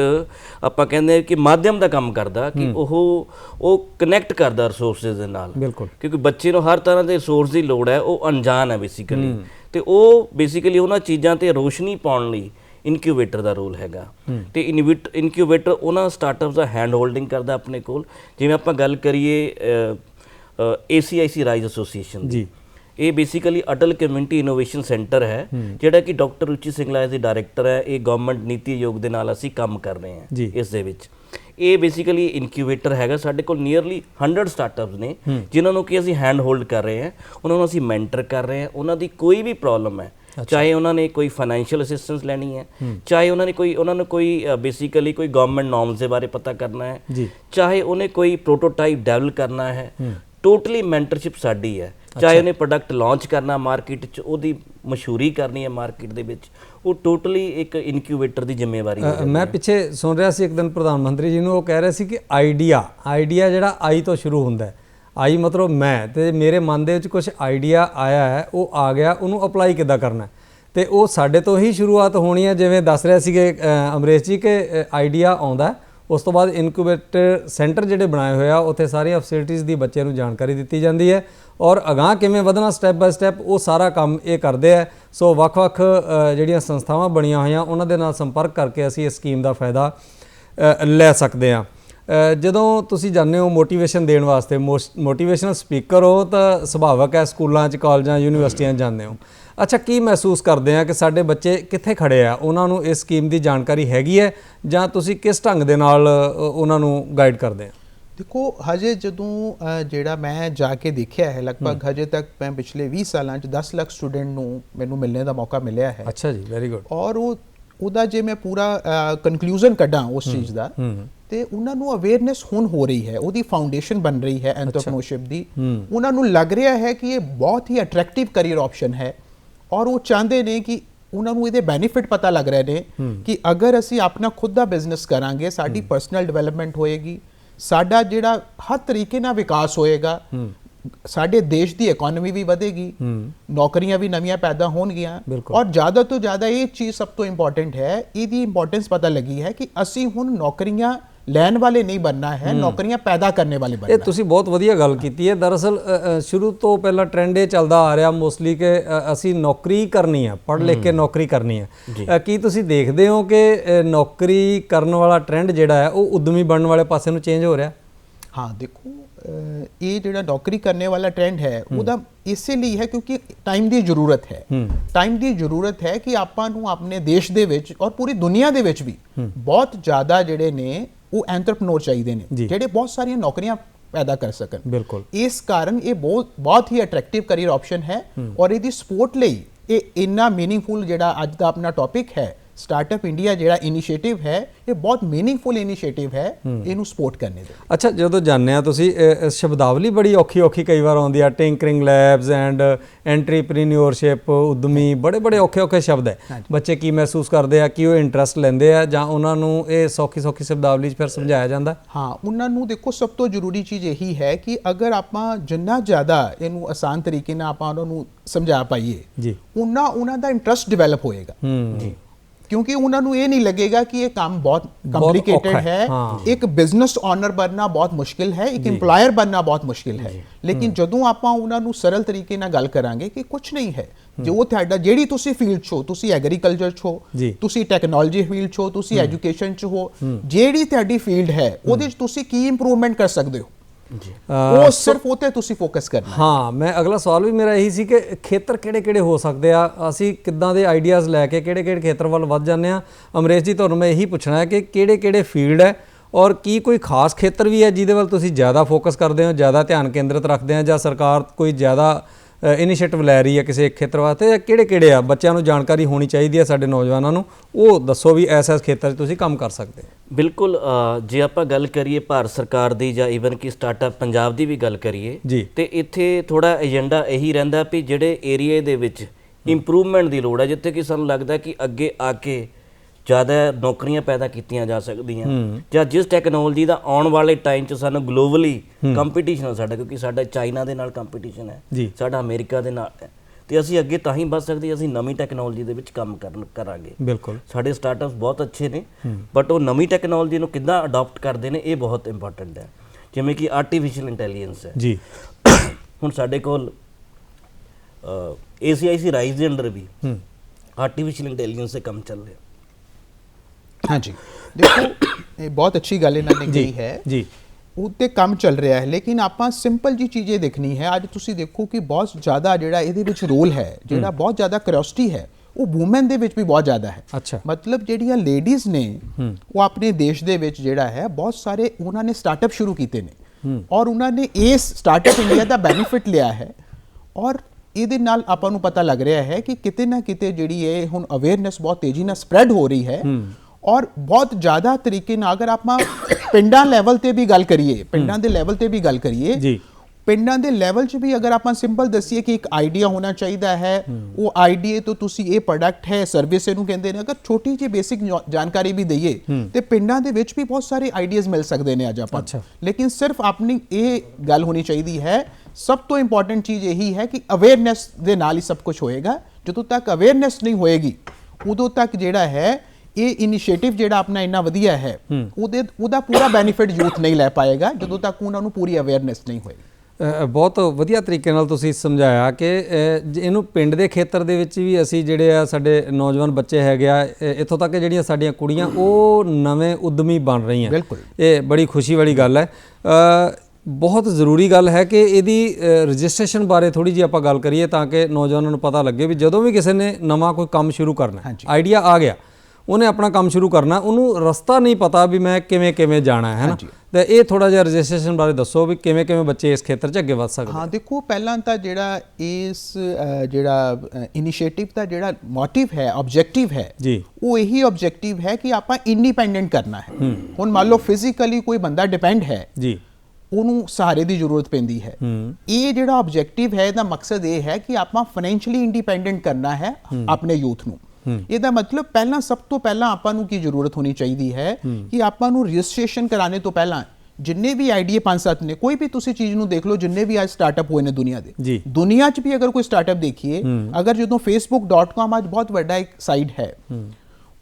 ਆਪਾਂ ਕਹਿੰਦੇ ਆ ਕਿ ਮਾਧਿਅਮ ਦਾ ਕੰਮ ਕਰਦਾ ਕਿ ਉਹ ਉਹ ਕਨੈਕਟ ਕਰਦਾ ਰਿਸੋਰਸਸ ਦੇ ਨਾਲ। ਬਿਲਕੁਲ। ਕਿਉਂਕਿ ਬੱਚੇ ਨੂੰ ਹਰ ਤਰ੍ਹਾਂ ਦੇ ਰਿਸੋਰਸ ਦੀ ਲੋੜ ਹੈ ਉਹ ਅਣਜਾਣ ਹੈ ਬੇਸਿਕਲੀ ਤੇ ਉਹ ਬੇਸਿਕਲੀ ਉਹਨਾਂ ਚੀਜ਼ਾਂ ਤੇ ਰੋਸ਼ਨੀ ਪਾਉਣ ਲਈ ਇਨਕਿਊਬੇਟਰ ਦਾ ਰੋਲ ਹੈਗਾ। ਤੇ ਇਨਕਿਊਬੇਟਰ ਉਹਨਾਂ ਸਟਾਰਟਅਪਸ ਦਾ ਹੈਂਡ ਹੋਲਡਿੰਗ ਕਰਦਾ ਆਪਣੇ ਕੋਲ। ਜਿਵੇਂ ਆਪਾਂ ਗੱਲ ਕਰੀਏ ACIC ਰਾਈਜ਼ ਐਸੋਸੀਏਸ਼ਨ ਜੀ। ਇਹ basically Atal community innovation centre ਹੈ ਜਿਹੜਾ ਕਿ ਡਾਕਟਰ ਰੁਚੀ ਸਿੰਘਲਾ ਇਸ ਦੇ ਡਾਇਰੈਕਟਰ ਹੈ ਇਹ ਗਵਰਨਮੈਂਟ ਨੀਤੀ ਆਯੋਗ ਦੇ ਨਾਲ ਅਸੀਂ ਕੰਮ ਕਰ ਰਹੇ। ਹਾਂ ਇਸ ਦੇ ਵਿੱਚ। ਇਹ ਬੇਸਿਕਲੀ ਇਨਕਿਊਬੇਟਰ ਹੈਗਾ ਸਾਡੇ ਕੋਲ ਨੀਅਰਲੀ 100 ਸਟਾਰਟਅਪਸ ਨੇ ਜਿਨ੍ਹਾਂ ਨੂੰ ਕਿ ਅਸੀਂ ਹੈਂਡ ਹੋਲਡ ਕਰ ਰਹੇ ਹਾਂ ਉਹਨਾਂ ਨੂੰ ਅਸੀਂ ਮੈਂਟਰ ਕਰ ਰਹੇ ਹਾਂ ਉਹਨਾਂ ਦੀ ਕੋਈ ਵੀ ਪ੍ਰੋਬਲਮ ਹੈ ਚਾਹੇ ਉਹਨਾਂ ਨੇ ਕੋਈ ਫਾਈਨੈਂਸ਼ੀਅਲ ਅਸਿਸਟੈਂਸ ਲੈਣੀ ਹੈ ਚਾਹੇ ਉਹਨਾਂ ਨੇ ਕੋਈ ਉਹਨਾਂ ਨੂੰ ਕੋਈ ਬੇਸਿਕਲੀ ਕੋਈ ਗਵਰਨਮੈਂਟ ਨਾਰਮਸ ਦੇ ਬਾਰੇ ਪਤਾ ਕਰਨਾ ਹੈ। ਚਾਹੇ ਉਹਨੇ ਕੋਈ ਪ੍ਰੋਟੋਟਾਈਪ ਡਿਵੈਲਪ ਕਰਨਾ ਹੈ। ਟੋਟਲੀ ਮੈਂਟਰਸ਼ਿਪ ਸਾਡੀ ਹੈ। ਚਾਹੇ ਉਹਨੇ ਪ੍ਰੋਡਕਟ ਲਾਂਚ ਕਰਨਾ ਮਾਰਕੀਟ 'ਚ ਉਹਦੀ ਮਸ਼ਹੂਰੀ ਕਰਨੀ ਹੈ ਮਾਰਕੀਟ ਦੇ ਵਿੱਚ ਉਹ ਟੋਟਲੀ ਇੱਕ ਇਨਕਿਊਬੇਟਰ ਦੀ ਜ਼ਿੰਮੇਵਾਰੀ ਹੈ ਮੈਂ ਪਿੱਛੇ ਸੁਣ ਰਿਹਾ ਸੀ ਇੱਕ ਦਿਨ ਪ੍ਰਧਾਨ ਮੰਤਰੀ ਜੀ ਨੂੰ ਉਹ ਕਹਿ ਰਹੇ ਸੀ ਕਿ ਆਈਡੀਆ ਆਈਡੀਆ ਜਿਹੜਾ ਆਈ ਤੋਂ ਸ਼ੁਰੂ ਹੁੰਦਾ ਹੈ। ਆਈ ਮਤਲਬ ਮੈਂ ਤੇ ਮੇਰੇ ਮਨ ਦੇ ਵਿੱਚ ਕੁਝ ਆਈਡੀਆ ਆਇਆ ਹੈ ਉਹ ਆ ਗਿਆ ਉਹਨੂੰ ਅਪਲਾਈ ਕਿੱਦਾਂ ਕਰਨਾ ਤੇ ਉਹ ਸਾਡੇ ਤੋਂ ਹੀ ਸ਼ੁਰੂਆਤ ਹੋਣੀ ਹੈ ਜਿਵੇਂ ਦੱਸ ਰਿਹਾ ਸੀਗੇ ਅਮਰੇਸ਼ ਜੀ ਕਿ ਆਈਡੀਆ ਆਉਂਦਾ ਹੈ, ਉਸ ਤੋਂ ਬਾਅਦ ਇਨਕੂਬੇਟਰ ਸੈਂਟਰ ਜਿਹੜੇ ਬਣਾਏ ਹੋਏ ਆ, ਉੱਥੇ ਸਾਰੀਆਂ ਫੈਸਿਲਿਟੀਆਂ ਦੀ ਬੱਚਿਆਂ ਨੂੰ ਜਾਣਕਾਰੀ ਦਿੱਤੀ ਜਾਂਦੀ ਹੈ ਔਰ ਅਗਾਹ ਕਿਵੇਂ ਵਧਣਾ ਸਟੈਪ ਬਾਏ ਸਟੈਪ ਉਹ ਸਾਰਾ ਕੰਮ ਇਹ ਕਰਦੇ ਆ। ਸੋ ਵੱਖ-ਵੱਖ ਜਿਹੜੀਆਂ ਸੰਸਥਾਵਾਂ ਬਣੀਆਂ ਹੋਈਆਂ, ਉਹਨਾਂ ਦੇ ਨਾਲ ਸੰਪਰਕ ਕਰਕੇ ਅਸੀਂ ਇਸ ਸਕੀਮ ਦਾ ਫਾਇਦਾ ਲੈ ਸਕਦੇ ਹਾਂ। ਜਦੋਂ ਤੁਸੀਂ ਜਾਂਦੇ ਹੋ ਮੋਟੀਵੇਸ਼ਨ ਦੇਣ ਵਾਸਤੇ ਮੋਟੀਵੇਸ਼ਨਲ ਸਪੀਕਰ ਹੋ, ਤਾਂ ਸੁਭਾਵਕ ਹੈ, ਸਕੂਲਾਂ 'ਚ, ਕਾਲਜਾਂ, ਯੂਨੀਵਰਸਿਟੀਆਂ 'ਚ ਜਾਂਦੇ ਹੋ। ਅੱਛਾ ਕੀ ਮਹਿਸੂਸ ਕਰਦੇ ਆ ਕਿ ਸਾਡੇ ਬੱਚੇ ਕਿੱਥੇ ਖੜੇ ਆ? ਉਹਨਾਂ ਨੂੰ ਇਸ ਸਕੀਮ ਦੀ ਜਾਣਕਾਰੀ ਹੈਗੀ ਹੈ ਜਾਂ ਤੁਸੀਂ ਕਿਸ ਢੰਗ ਦੇ ਨਾਲ ਉਹਨਾਂ ਨੂੰ ਗਾਈਡ ਕਰਦੇ ਆ? ਦੇਖੋ ਹਜੇ ਜਦੋਂ ਜਿਹੜਾ ਮੈਂ ਜਾ ਕੇ ਦੇਖਿਆ ਹੈ ਲਗਭਗ ਹਜੇ ਤੱਕ ਮੈਂ ਪਿਛਲੇ 20 ਸਾਲਾਂ ਚ 10 ਲੱਖ ਸਟੂਡੈਂਟ ਨੂੰ ਮੈਨੂੰ ਮਿਲਣੇ ਦਾ ਮੌਕਾ ਮਿਲਿਆ ਹੈ। ਅੱਛਾ ਜੀ ਵੈਰੀ ਗੁੱਡ ਔਰ ਉਹ ਉਹਦਾ ਜੇ ਮੈਂ ਪੂਰਾ ਕਨਕਲੂਜਨ ਕੱਢਾਂ ਉਸ ਚੀਜ਼ ਦਾ ਤੇ ਉਹਨਾਂ ਨੂੰ ਅਵੇਅਰਨੈਸ ਹੁਣ ਹੋ ਰਹੀ ਹੈ। ਉਹਦੀ ਫਾਊਂਡੇਸ਼ਨ ਬਣ ਰਹੀ ਹੈ ਐਂਟਰਪ੍ਰੈਨਿਓਰਸ਼ਿਪ ਦੀ। ਉਹਨਾਂ ਨੂੰ ਲੱਗ ਰਿਹਾ ਹੈ ਕਿ ਇਹ ਬਹੁਤ ਹੀ ਅਟਰੈਕਟਿਵ ਕੈਰੀਅਰ ਆਪਸ਼ਨ ਹੈ। ਔਰ ਉਹ ਚਾਹੁੰਦੇ ਨੇ ਕਿ ਉਹਨਾਂ ਨੂੰ ਇਹਦੇ ਬੈਨੀਫਿਟ ਪਤਾ ਲੱਗ ਰਹੇ ਨੇ ਕਿ ਅਗਰ ਅਸੀਂ ਆਪਣਾ ਖੁਦ ਦਾ ਬਿਜ਼ਨਸ ਕਰਾਂਗੇ ਸਾਡੀ ਪਰਸਨਲ ਡਿਵੈਲਪਮੈਂਟ ਹੋਏਗੀ ਸਾਡਾ ਜਿਹੜਾ ਹਰ ਤਰੀਕੇ ਨਾਲ ਵਿਕਾਸ ਹੋਏਗਾ ਸਾਡੇ ਦੇਸ਼ ਦੀ ਇਕਨੋਮੀ ਵੀ ਵਧੇਗੀ ਨੌਕਰੀਆਂ ਵੀ ਨਵੀਆਂ ਪੈਦਾ ਹੋਣਗੀਆਂ ਬਿਲਕੁਲ। ਔਰ ਜ਼ਿਆਦਾ ਤੋਂ ਜ਼ਿਆਦਾ ਇਹ ਚੀਜ਼ ਸਭ ਤੋਂ ਇੰਪੋਰਟੈਂਟ ਹੈ ਇਹਦੀ ਇੰਪੋਰਟੈਂਸ ਪਤਾ ਲੱਗੀ ਹੈ ਕਿ ਅਸੀਂ ਹੁਣ ਨੌਕਰੀਆਂ ਲੈਣ ਵਾਲੇ ਨਹੀਂ ਬਣਨਾ ਹੈ ਨੌਕਰੀਆਂ ਪੈਦਾ ਕਰਨੇ ਵਾਲੇ ਬਣਨਾ। ਇਹ ਤੁਸੀਂ ਬਹੁਤ ਵਧੀਆ ਗੱਲ ਕੀਤੀ ਹੈ। ਦਰਅਸਲ ਸ਼ੁਰੂ ਤੋਂ ਪਹਿਲਾਂ ਟ੍ਰੈਂਡ ਇਹ ਚੱਲਦਾ ਆ ਰਿਹਾ ਮੋਸਟਲੀ ਕਿ ਅਸੀਂ ਨੌਕਰੀ ਕਰਨੀ ਹੈ ਪੜ੍ਹ ਲਿਖ ਕੇ ਨੌਕਰੀ ਕਰਨੀ ਹੈ ਕੀ ਤੁਸੀਂ ਦੇਖਦੇ ਹੋ ਕਿ ਨੌਕਰੀ ਕਰਨ ਵਾਲਾ ਟ੍ਰੈਂਡ ਜਿਹੜਾ ਹੈ ਉਹ ਉਦਮੀ ਬਣਨ ਵਾਲੇ ਪਾਸੇ ਨੂੰ ਚੇਂਜ ਹੋ ਰਿਹਾ? ਹਾਂ ਦੇਖੋ ਇਹ ਜਿਹੜਾ ਨੌਕਰੀ ਕਰਨੇ ਵਾਲਾ ਟ੍ਰੈਂਡ ਹੈ ਉਹਦਾ ਇਸੇ ਲਈ ਹੈ ਕਿਉਂਕਿ ਟਾਈਮ ਦੀ ਜ਼ਰੂਰਤ ਹੈ। ਟਾਈਮ ਦੀ ਜ਼ਰੂਰਤ ਹੈ ਕਿ ਆਪਾਂ ਨੂੰ ਆਪਣੇ ਦੇਸ਼ ਦੇ ਵਿੱਚ ਔਰ ਪੂਰੀ ਦੁਨੀਆ ਦੇ ਵਿੱਚ ਵੀ ਬਹੁਤ ਜ਼ਿਆਦਾ ਜਿਹੜੇ ਨੇ ਉਹ ਐਂਟਰਪ੍ਰੈਨਿਓਰ ਚਾਹੀਦੇ ਨੇ। ਜਿਹੜੇ ਬਹੁਤ ਸਾਰੀਆਂ ਨੌਕਰੀਆਂ ਪੈਦਾ ਕਰ ਸਕਣ। ਬਿਲਕੁਲ। ਇਸ ਕਾਰਨ ਇਹ ਬਹੁਤ ਬਹੁਤ ਹੀ ਅਟਰੈਕਟਿਵ ਕੈਰੀਅਰ ਆਪਸ਼ਨ ਹੈ ਔਰ ਇਹਦੀ ਸਪੋਰਟ ਲਈ ਇਹ ਇੰਨਾ ਮੀਨਿੰਗਫੁਲ ਜਿਹੜਾ ਅੱਜ ਦਾ ਆਪਣਾ ਟੌਪਿਕ ਹੈ ਸਟਾਰਟਅਪ ਇੰਡੀਆ ਜਿਹੜਾ ਇਨੀਸ਼ੀਏਟਿਵ ਹੈ ਇਹ ਬਹੁਤ ਮੀਨਿੰਗਫੁਲ ਇਨੀਸ਼ੀਏਟਿਵ ਹੈ ਇਹਨੂੰ ਸਪੋਰਟ ਕਰਨੇ ਦੇ ਅੱਛਾ ਜਦੋਂ ਜਾਂਦੇ ਆ ਤੁਸੀਂ ਸ਼ਬਦਾਵਲੀ ਬੜੀ ਔਖੀ ਔਖੀ ਕਈ ਵਾਰ ਆਉਂਦੀ ਆ ਟਿੰਕਰਿੰਗ ਲੈਬਸ ਐਂਡ ਐਂਟਰਪ੍ਰੀਨਿਓਰਸ਼ਿਪ ਉਦਮੀ ਬੜੇ ਬੜੇ ਔਖੇ ਔਖੇ ਸ਼ਬਦ ਹੈ। ਬੱਚੇ ਕੀ ਮਹਿਸੂਸ ਕਰਦੇ ਆ ਕੀ ਉਹ ਇੰਟਰਸਟ ਲੈਂਦੇ ਆ ਜਾਂ ਉਹਨਾਂ ਨੂੰ ਇਹ ਸੌਖੀ ਸੌਖੀ ਸ਼ਬਦਾਵਲੀ 'ਚ ਫਿਰ ਸਮਝਾਇਆ ਜਾਂਦਾ? ਹਾਂ ਉਹਨਾਂ ਨੂੰ ਦੇਖੋ ਸਭ ਤੋਂ ਜ਼ਰੂਰੀ ਚੀਜ਼ ਇਹੀ ਹੈ ਕਿ ਅਗਰ ਆਪਾਂ ਜਿੰਨਾ ਜ਼ਿਆਦਾ ਇਹਨੂੰ ਆਸਾਨ ਤਰੀਕੇ ਨਾਲ ਆਪਾਂ ਉਹਨਾਂ ਨੂੰ ਸਮਝਾ ਪਾਈਏ ਜੀ। ਉਹਨਾਂ ਉਹਨਾਂ ਦਾ ਇੰਟਰਸਟ ਡਿਵੈਲਪ ਹੋਏਗਾ। ਹੂੰ। ਜੀ। ਕਿਉਂਕਿ ਉਹਨਾਂ ਨੂੰ ਇਹ ਨਹੀਂ ਲੱਗੇਗਾ ਕਿ ਇਹ ਕੰਮ ਬਹੁਤ ਕੰਪਲਿਕੇਟਡ ਹੈ। ਇੱਕ ਬਿਜ਼ਨਸ ਓਨਰ ਬਣਨਾ ਬਹੁਤ ਮੁਸ਼ਕਿਲ ਹੈ ਇੱਕ EMPLOYER ਬਣਨਾ ਬਹੁਤ ਮੁਸ਼ਕਿਲ ਹੈ। ਲੇਕਿਨ ਜਦੋਂ ਆਪਾਂ ਉਹਨਾਂ ਨੂੰ ਸਰਲ ਤਰੀਕੇ ਨਾਲ ਗੱਲ ਕਰਾਂਗੇ ਕਿ ਕੁਝ ਨਹੀਂ ਹੈ ਜੋ ਤੁਹਾਡਾ ਜਿਹੜੀ ਤੁਸੀਂ ਫੀਲਡ 'ਚ ਹੋ ਤੁਸੀਂ ਐਗਰੀਕਲਚਰ 'ਚ ਹੋ। ਤੁਸੀਂ ਟੈਕਨੋਲੋਜੀ ਫੀਲਡ 'ਚ ਹੋ ਤੁਸੀਂ ਐਜੂਕੇਸ਼ਨ 'ਚ ਹੋ ਜਿਹੜੀ ਤੁਹਾਡੀ ਫੀਲਡ ਹੈ ਉਹਦੇ 'ਚ ਤੁਸੀਂ ਕੀ ਇੰਪਰੂਵਮੈਂਟ ਕਰ ਸਕਦੇ ਹੋ? ਉਹ ਸਿਰਫ ਉਹ ਤੇ ਤੁਸੀਂ ਫੋਕਸ ਕਰਨਾ ਹੈ। ਹਾਂ ਮੈਂ ਅਗਲਾ ਸਵਾਲ ਵੀ ਮੇਰਾ ਇਹੀ ਸੀ ਕਿ ਖੇਤਰ ਕਿਹੜੇ-ਕਿਹੜੇ ਹੋ ਸਕਦੇ ਆ? ਅਸੀਂ ਕਿੱਦਾਂ ਦੇ ਆਈਡੀਆਜ਼ ਲੈ ਕੇ ਕਿਹੜੇ-ਕਿਹੜੇ ਖੇਤਰ ਵੱਲ ਵੱਧ ਜਾਂਦੇ ਆ? ਅਮਰੇਸ਼ ਜੀ ਤੁਹਾਨੂੰ ਮੈਂ ਇਹੀ ਪੁੱਛਣਾ ਹੈ ਕਿ ਕਿਹੜੇ-ਕਿਹੜੇ ਫੀਲਡ ਹੈ ਔਰ ਕੀ ਕੋਈ ਖਾਸ ਖੇਤਰ ਵੀ ਹੈ ਜਿਹਦੇ ਵੱਲ ਤੁਸੀਂ ਜ਼ਿਆਦਾ ਫੋਕਸ ਕਰਦੇ ਹੋ ਜ਼ਿਆਦਾ ਧਿਆਨ ਕੇਂਦਰਿਤ ਰੱਖਦੇ ਆ ਜਾਂ ਸਰਕਾਰ ਕੋਈ ਜ਼ਿਆਦਾ ਇਨੀਸ਼ੀਏਟਿਵ ਲੈ ਰਹੀ ਹੈ ਕਿਸੇ ਖੇਤਰ ਵਾਸਤੇ ਜਾਂ ਕਿਹੜੇ-ਕਿਹੜੇ ਆ? ਬੱਚਿਆਂ ਨੂੰ ਜਾਣਕਾਰੀ ਹੋਣੀ ਚਾਹੀਦੀ ਹੈ ਸਾਡੇ ਨੌਜਵਾਨਾਂ ਨੂੰ। ਉਹ ਦੱਸੋ ਵੀ ਐਸ ਐਸ ਖੇਤਰ 'ਚ ਤੁਸੀਂ ਕੰਮ ਕਰ ਸਕਦੇ ਬਿਲਕੁਲ ਜੇ ਆਪਾਂ ਗੱਲ ਕਰੀਏ ਭਾਰਤ ਸਰਕਾਰ ਦੀ ਜਾਂ ਈਵਨ ਕਿ ਸਟਾਰਟਅਪ ਪੰਜਾਬ ਦੀ ਵੀ ਗੱਲ ਕਰੀਏ। ਤੇ ਇੱਥੇ ਥੋੜਾ ਏਜੰਡਾ ਇਹੀ ਰਹਿੰਦਾ ਵੀ ਜਿਹੜੇ ਏਰੀਆ ਦੇ ਵਿੱਚ ਇੰਪਰੂਵਮੈਂਟ ਦੀ ਲੋੜ ਹੈ ਜਿੱਥੇ ਕਿ ਸਾਨੂੰ ਲੱਗਦਾ ਕਿ ਅੱਗੇ ਆ ਕੇ ਜ਼ਿਆਦਾ ਨੌਕਰੀਆਂ ਪੈਦਾ ਕੀਤੀਆਂ ਜਾ ਸਕਦੀਆਂ। ਜਾਂ ਜਿਸ ਟੈਕਨੋਲੋਜੀ ਦਾ ਆਉਣ ਵਾਲੇ ਟਾਈਮ 'ਚ ਸਾਨੂੰ ਗਲੋਬਲੀ ਕੰਪੀਟੀਸ਼ਨ ਹੈ ਸਾਡਾ ਕਿਉਂਕਿ ਸਾਡਾ ਚਾਈਨਾ ਦੇ ਨਾਲ ਕੰਪੀਟੀਸ਼ਨ ਹੈ। ਸਾਡਾ ਅਮਰੀਕਾ ਦੇ ਨਾਲ ਹੈ। ਤੇ ਅਸੀਂ ਅੱਗੇ ਤਾਂ ਹੀ ਵੱਧ ਸਕਦੇ ਅਸੀਂ ਨਵੀਂ ਟੈਕਨੋਲੋਜੀ ਦੇ ਵਿੱਚ ਕੰਮ ਕਰਨ ਕਰਾਂਗੇ। ਬਿਲਕੁਲ। ਸਾਡੇ ਸਟਾਰਟਅਪਸ ਬਹੁਤ ਅੱਛੇ ਨੇ ਬਟ ਉਹ ਨਵੀਂ ਟੈਕਨੋਲੋਜੀ ਨੂੰ ਕਿੱਦਾਂ ਅਡਾਪਟ ਕਰਦੇ ਨੇ ਇਹ ਬਹੁਤ ਇੰਪੋਰਟੈਂਟ ਹੈ। ਜਿਵੇਂ ਕਿ ਆਰਟੀਫੀਸ਼ੀਅਲ ਇੰਟੈਲੀਜੈਂਸ ਹੈ। ਜੀ। ਹੁਣ ਸਾਡੇ ਕੋਲ ACIC ਰਾਈਜ਼ ਦੇ ਅੰਡਰ ਵੀ ਆਰਟੀਫੀਸ਼ੀਅਲ ਇੰਟੈਲੀਜੈਂਸ ਤੇ ਕੰਮ ਚੱਲ ਰਿਹਾ। ਹਾਂਜੀ। ਦੇਖੋ ਇਹ ਬਹੁਤ ਅੱਛੀ ਗੱਲ ਇਹਨਾਂ ਨੇ ਕਹੀ ਹੈ। ਜੀ। ਉੱਤੇ ਕੰਮ ਚੱਲ ਰਿਹਾ ਹੈ ਲੇਕਿਨ ਆਪਾਂ ਸਿੰਪਲ ਜੀ ਚੀਜ਼ੇ ਦੇਖਣੀ ਹੈ। ਅੱਜ ਤੁਸੀਂ ਦੇਖੋ ਕਿ ਬਹੁਤ ਜ਼ਿਆਦਾ ਜਿਹੜਾ ਇਹਦੇ ਵਿੱਚ ਰੋਲ ਹੈ ਜਿਹੜਾ ਬਹੁਤ ਜ਼ਿਆਦਾ ਕਿਉਰਿਓਸਿਟੀ ਹੈ ਉਹ ਔਮਨ ਦੇ ਵਿੱਚ ਵੀ ਬਹੁਤ ਜ਼ਿਆਦਾ ਹੈ। ਅੱਛਾ। ਮਤਲਬ ਜਿਹੜੀਆਂ ਲੇਡੀਜ਼ ਨੇ ਉਹ ਆਪਣੇ ਦੇਸ਼ ਦੇ ਵਿੱਚ ਜਿਹੜਾ ਹੈ ਬਹੁਤ ਸਾਰੇ ਉਹਨਾਂ ਨੇ ਸਟਾਰਟਅਪ ਸ਼ੁਰੂ ਕੀਤੇ ਨੇ। ਔਰ ਉਹਨਾਂ ਨੇ ਇਸ ਸਟਾਰਟਅਪ ਇੰਡੀਆ ਦਾ ਬੈਨੀਫਿਟ ਲਿਆ ਹੈ। ਔਰ ਇਹਦੇ ਨਾਲ ਆਪਾਂ ਨੂੰ ਪਤਾ ਲੱਗ ਰਿਹਾ ਹੈ ਕਿ ਕਿਤੇ ਨਾ ਕਿਤੇ ਜਿਹੜੀ ਇਹ ਹੁਣ ਅਵੇਅਰਨੈਸ ਬਹੁਤ ਤੇਜ਼ੀ ਨਾਲ ਸਪਰੈਡ ਹੋ ਰਹੀ ਹੈ। ਔਰ ਬਹੁਤ ਜ਼ਿਆਦਾ ਤਰੀਕੇ ਨਾਲ ਅਗਰ ਆਪਾਂ ਪਿੰਡਾਂ ਲੈਵਲ ਤੇ ਵੀ ਗੱਲ ਕਰੀਏ ਪਿੰਡਾਂ ਦੇ ਲੈਵਲ ਤੇ ਵੀ ਗੱਲ ਕਰੀਏ ਜੀ। ਪਿੰਡਾਂ ਦੇ ਲੈਵਲ 'ਚ ਵੀ ਅਗਰ ਆਪਾਂ ਸਿੰਪਲ ਦੱਸੀਏ ਕਿ ਇੱਕ ਆਈਡੀਆ ਹੋਣਾ ਚਾਹੀਦਾ ਹੈ ਉਹ ਆਈਡੀਆ ਤੋਂ ਤੁਸੀਂ ਇਹ ਪ੍ਰੋਡਕਟ ਹੈ ਸਰਵਿਸ ਇਹਨੂੰ ਕਹਿੰਦੇ ਨੇ ਅਗਰ ਛੋਟੀ ਜਿਹੀ ਬੇਸਿਕ ਜਾਣਕਾਰੀ ਵੀ ਦਈਏ ਤੇ ਪਿੰਡਾਂ ਦੇ ਵਿੱਚ ਵੀ ਬਹੁਤ ਸਾਰੇ ਆਈਡੀਆਜ਼ ਮਿਲ ਸਕਦੇ ਨੇ ਅੱਜ ਆਪਾਂ। ਲੇਕਿਨ ਸਿਰਫ ਆਪਣੀ ਇਹ ਗੱਲ ਹੋਣੀ ਚਾਹੀਦੀ ਹੈ ਸਭ ਤੋਂ ਇੰਪੋਰਟੈਂਟ ਚੀਜ਼ ਇਹੀ ਹੈ ਕਿ ਅਵੇਅਰਨੈਸ ਦੇ ਨਾਲ ਹੀ ਸਭ ਕੁਝ ਹੋਏਗਾ ਜਦੋਂ ਤੱਕ ਅਵੇਅਰਨੈਸ ਨਹੀਂ ਹੋਏਗੀ ਉਦੋਂ ਤੱਕ ਜਿਹੜਾ ਹੈ ਇਹ ਇਨੀਸ਼ੀਏਟਿਵ ਜਿਹੜਾ ਆਪਣਾ ਇੰਨਾ ਵਧੀਆ ਹੈ ਉਹਦੇ ਉਹਦਾ ਪੂਰਾ ਬੈਨੀਫਿਟ ਯੂਥ ਨਹੀਂ ਲੈ ਪਾਏਗਾ ਜਦੋਂ ਤੱਕ ਉਹਨਾਂ ਨੂੰ ਪੂਰੀ ਅਵੇਅਰਨੈਸ ਨਹੀਂ ਹੋਏਗੀ ਬਹੁਤ ਵਧੀਆ ਤਰੀਕੇ ਨਾਲ ਤੁਸੀਂ ਸਮਝਾਇਆ ਕਿ ਇਹਨੂੰ ਪਿੰਡ ਦੇ ਖੇਤਰ ਦੇ ਵਿੱਚ ਵੀ ਅਸੀਂ ਜਿਹੜੇ ਆ ਸਾਡੇ ਨੌਜਵਾਨ ਬੱਚੇ ਹੈਗੇ ਆ ਇੱਥੋਂ ਤੱਕ ਜਿਹੜੀਆਂ ਸਾਡੀਆਂ ਕੁੜੀਆਂ ਉਹ ਨਵੇਂ ਉਦਮੀ ਬਣ ਰਹੀਆਂ। ਇਹ ਬੜੀ ਖੁਸ਼ੀ ਵਾਲੀ ਗੱਲ ਹੈ ਬਹੁਤ ਜ਼ਰੂਰੀ ਗੱਲ ਹੈ ਕਿ ਇਹਦੀ ਰਜਿਸਟ੍ਰੇਸ਼ਨ ਬਾਰੇ ਥੋੜੀ ਜਿਹੀ ਆਪਾਂ ਗੱਲ ਕਰੀਏ ਤਾਂ ਕਿ ਨੌਜਵਾਨਾਂ ਨੂੰ ਪਤਾ ਲੱਗੇ ਵੀ ਜਦੋਂ ਵੀ ਕਿਸੇ ਨੇ ਨਵਾਂ ਕੋਈ ਕੰਮ ਸ਼ੁਰੂ ਕਰਨਾ। ਆਈਡੀਆ ਆ ਗਿਆ ਉਹਨੇ ਆਪਣਾ ਕੰਮ ਸ਼ੁਰੂ ਕਰਨਾ ਉਹਨੂੰ ਰਸਤਾ ਨਹੀਂ ਪਤਾ ਵੀ ਮੈਂ ਕਿਵੇਂ ਕਿਵੇਂ ਜਾਣਾ ਹੈ ਨਾ। ਤੇ ਇਹ ਥੋੜਾ ਜਿਹਾ ਰਜਿਸਟ੍ਰੇਸ਼ਨ ਬਾਰੇ ਦੱਸੋ ਵੀ ਕਿਵੇਂ ਕਿਵੇਂ ਬੱਚੇ ਇਸ ਖੇਤਰ 'ਚ ਅੱਗੇ ਵੱਧ ਸਕਦੇ ਹਾਂ ਦੇਖੋ ਪਹਿਲਾਂ ਤਾਂ ਜਿਹੜਾ ਇਸ ਜਿਹੜਾ ਇਨੀਸ਼ੀਏਟਿਵ ਦਾ ਜਿਹੜਾ ਮੋਟਿਵ ਹੈ ਆਬਜੈਕਟਿਵ ਹੈ ਜੀ। ਉਹ ਇਹੀ ਆਬਜੈਕਟਿਵ ਹੈ ਕਿ ਆਪਾਂ ਇੰਡੀਪੈਂਡੈਂਟ ਕਰਨਾ ਹੈ। ਹੁਣ ਮੰਨ ਲਓ ਫਿਜ਼ੀਕਲੀ ਕੋਈ ਬੰਦਾ ਡਿਪੈਂਡ ਹੈ ਜੀ। ਉਹਨੂੰ ਸਹਾਰੇ ਦੀ ਜ਼ਰੂਰਤ ਪੈਂਦੀ ਹੈ। ਇਹ ਜਿਹੜਾ ਆਬਜੈਕਟਿਵ ਹੈ ਇਹਦਾ ਮਕਸਦ ਇਹ ਹੈ ਕਿ ਆਪਾਂ ਫਾਈਨੈਂਸ਼ੀਅਲੀ ਇੰਡੀਪੈਂਡੈਂਟ ਕਰਨਾ ਹੈ। ਆਪਣੇ ਯੂਥ ਨੂੰ। ਇਹਦਾ ਮਤਲਬ ਪਹਿਲਾਂ ਸਭ ਤੋਂ ਪਹਿਲਾਂ ਆਪਾਂ ਨੂੰ ਕੀ ਜ਼ਰੂਰਤ ਹੋਣੀ ਚਾਹੀਦੀ ਹੈ ਕਿ ਆਪਾਂ ਨੂੰ ਰਜਿਸਟ੍ਰੇਸ਼ਨ ਕਰਾਣੇ ਤੋਂ ਪਹਿਲਾਂ ਜਿੰਨੇ ਵੀ ਆਈਡੀਆ ਪੰਜ ਸੱਤ ਨੇ ਕੋਈ ਵੀ ਤੁਸੀਂ ਚੀਜ਼ ਨੂੰ ਦੇਖ ਲਓ ਜਿੰਨੇ ਵੀ ਅੱਜ ਸਟਾਰਟਅਪ ਹੋਏ ਨੇ ਦੁਨੀਆ ਦੇ। ਦੁਨੀਆ 'ਚ ਵੀ ਅਗਰ ਕੋਈ ਸਟਾਰਟਅਪ ਦੇਖੀਏ ਅਗਰ ਜਦੋਂ facebook.com ਅੱਜ ਬਹੁਤ ਵੱਡਾ ਇੱਕ ਸਾਈਟ ਹੈ।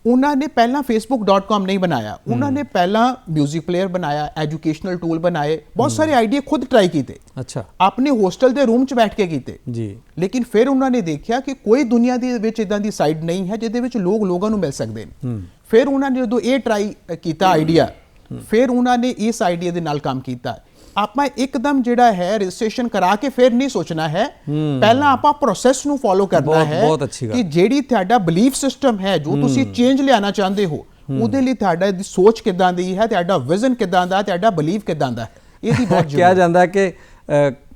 ਉਹਨਾਂ ਨੇ ਪਹਿਲਾਂ facebook.com ਨਹੀਂ ਬਣਾਇਆ। ਉਹਨਾਂ ਨੇ ਪਹਿਲਾਂ 뮤직 ਪਲੇਅਰ ਬਣਾਇਆ ਐਜੂਕੇਸ਼ਨਲ ਟੂਲ ਬਣਾਏ ਬਹੁਤ ਸਾਰੇ ਆਈਡੀਆ ਖੁਦ ਟਰਾਈ ਕੀਤੇ। ਅੱਛਾ। ਆਪਣੇ ਹੋਸਟਲ ਦੇ ਰੂਮ 'ਚ ਬੈਠ ਕੇ ਕੀਤੇ। ਜੀ। ਲੇਕਿਨ ਫਿਰ ਉਹਨਾਂ ਨੇ ਦੇਖਿਆ ਕਿ ਕੋਈ ਦੁਨੀਆ ਦੇ ਵਿੱਚ ਇਦਾਂ ਦੀ ਸਾਈਟ ਨਹੀਂ ਹੈ ਜਿਹਦੇ ਵਿੱਚ ਲੋਕ ਲੋਕਾਂ ਨੂੰ ਮਿਲ ਸਕਦੇ ਨੇ। ਫਿਰ ਉਹਨਾਂ ਨੇ ਜਦੋਂ ਇਹ ਟਰਾਈ ਕੀਤਾ ਆਈਡੀਆ ਫਿਰ ਉਹਨਾਂ ਨੇ ਇਸ ਆਈਡੀਆ ਦੇ ਨਾਲ ਕੰਮ ਕੀਤਾ। ਆਪਾਂ ਇੱਕਦਮ ਜਿਹੜਾ ਹੈ ਰਜਿਸਟ੍ਰੇਸ਼ਨ ਕਰਾ ਕੇ ਫਿਰ ਨਹੀਂ ਸੋਚਣਾ ਹੈ। ਪਹਿਲਾਂ ਆਪਾਂ ਪ੍ਰੋਸੈਸ ਨੂੰ ਫੋਲੋ ਕਰਨਾ ਹੈ। ਕਿ ਜਿਹੜੀ ਤੁਹਾਡਾ ਬਲੀਫ ਸਿਸਟਮ ਹੈ ਜੋ ਤੁਸੀਂ ਚੇਂਜ ਲਿਆਣਾ ਚਾਹੁੰਦੇ ਹੋ ਉਹਦੇ ਲਈ ਤੁਹਾਡਾ ਦੀ ਸੋਚ ਕਿਦਾਂ ਦੀ ਹੈ ਤੁਹਾਡਾ ਵਿਜ਼ਨ ਕਿਦਾਂ ਦਾ ਤੁਹਾਡਾ ਬਲੀਫ ਕਿਦਾਂ ਦਾ ਇਹਦੀ ਬਹੁਤ ਕਿਹਾ ਜਾਂਦਾ ਕਿ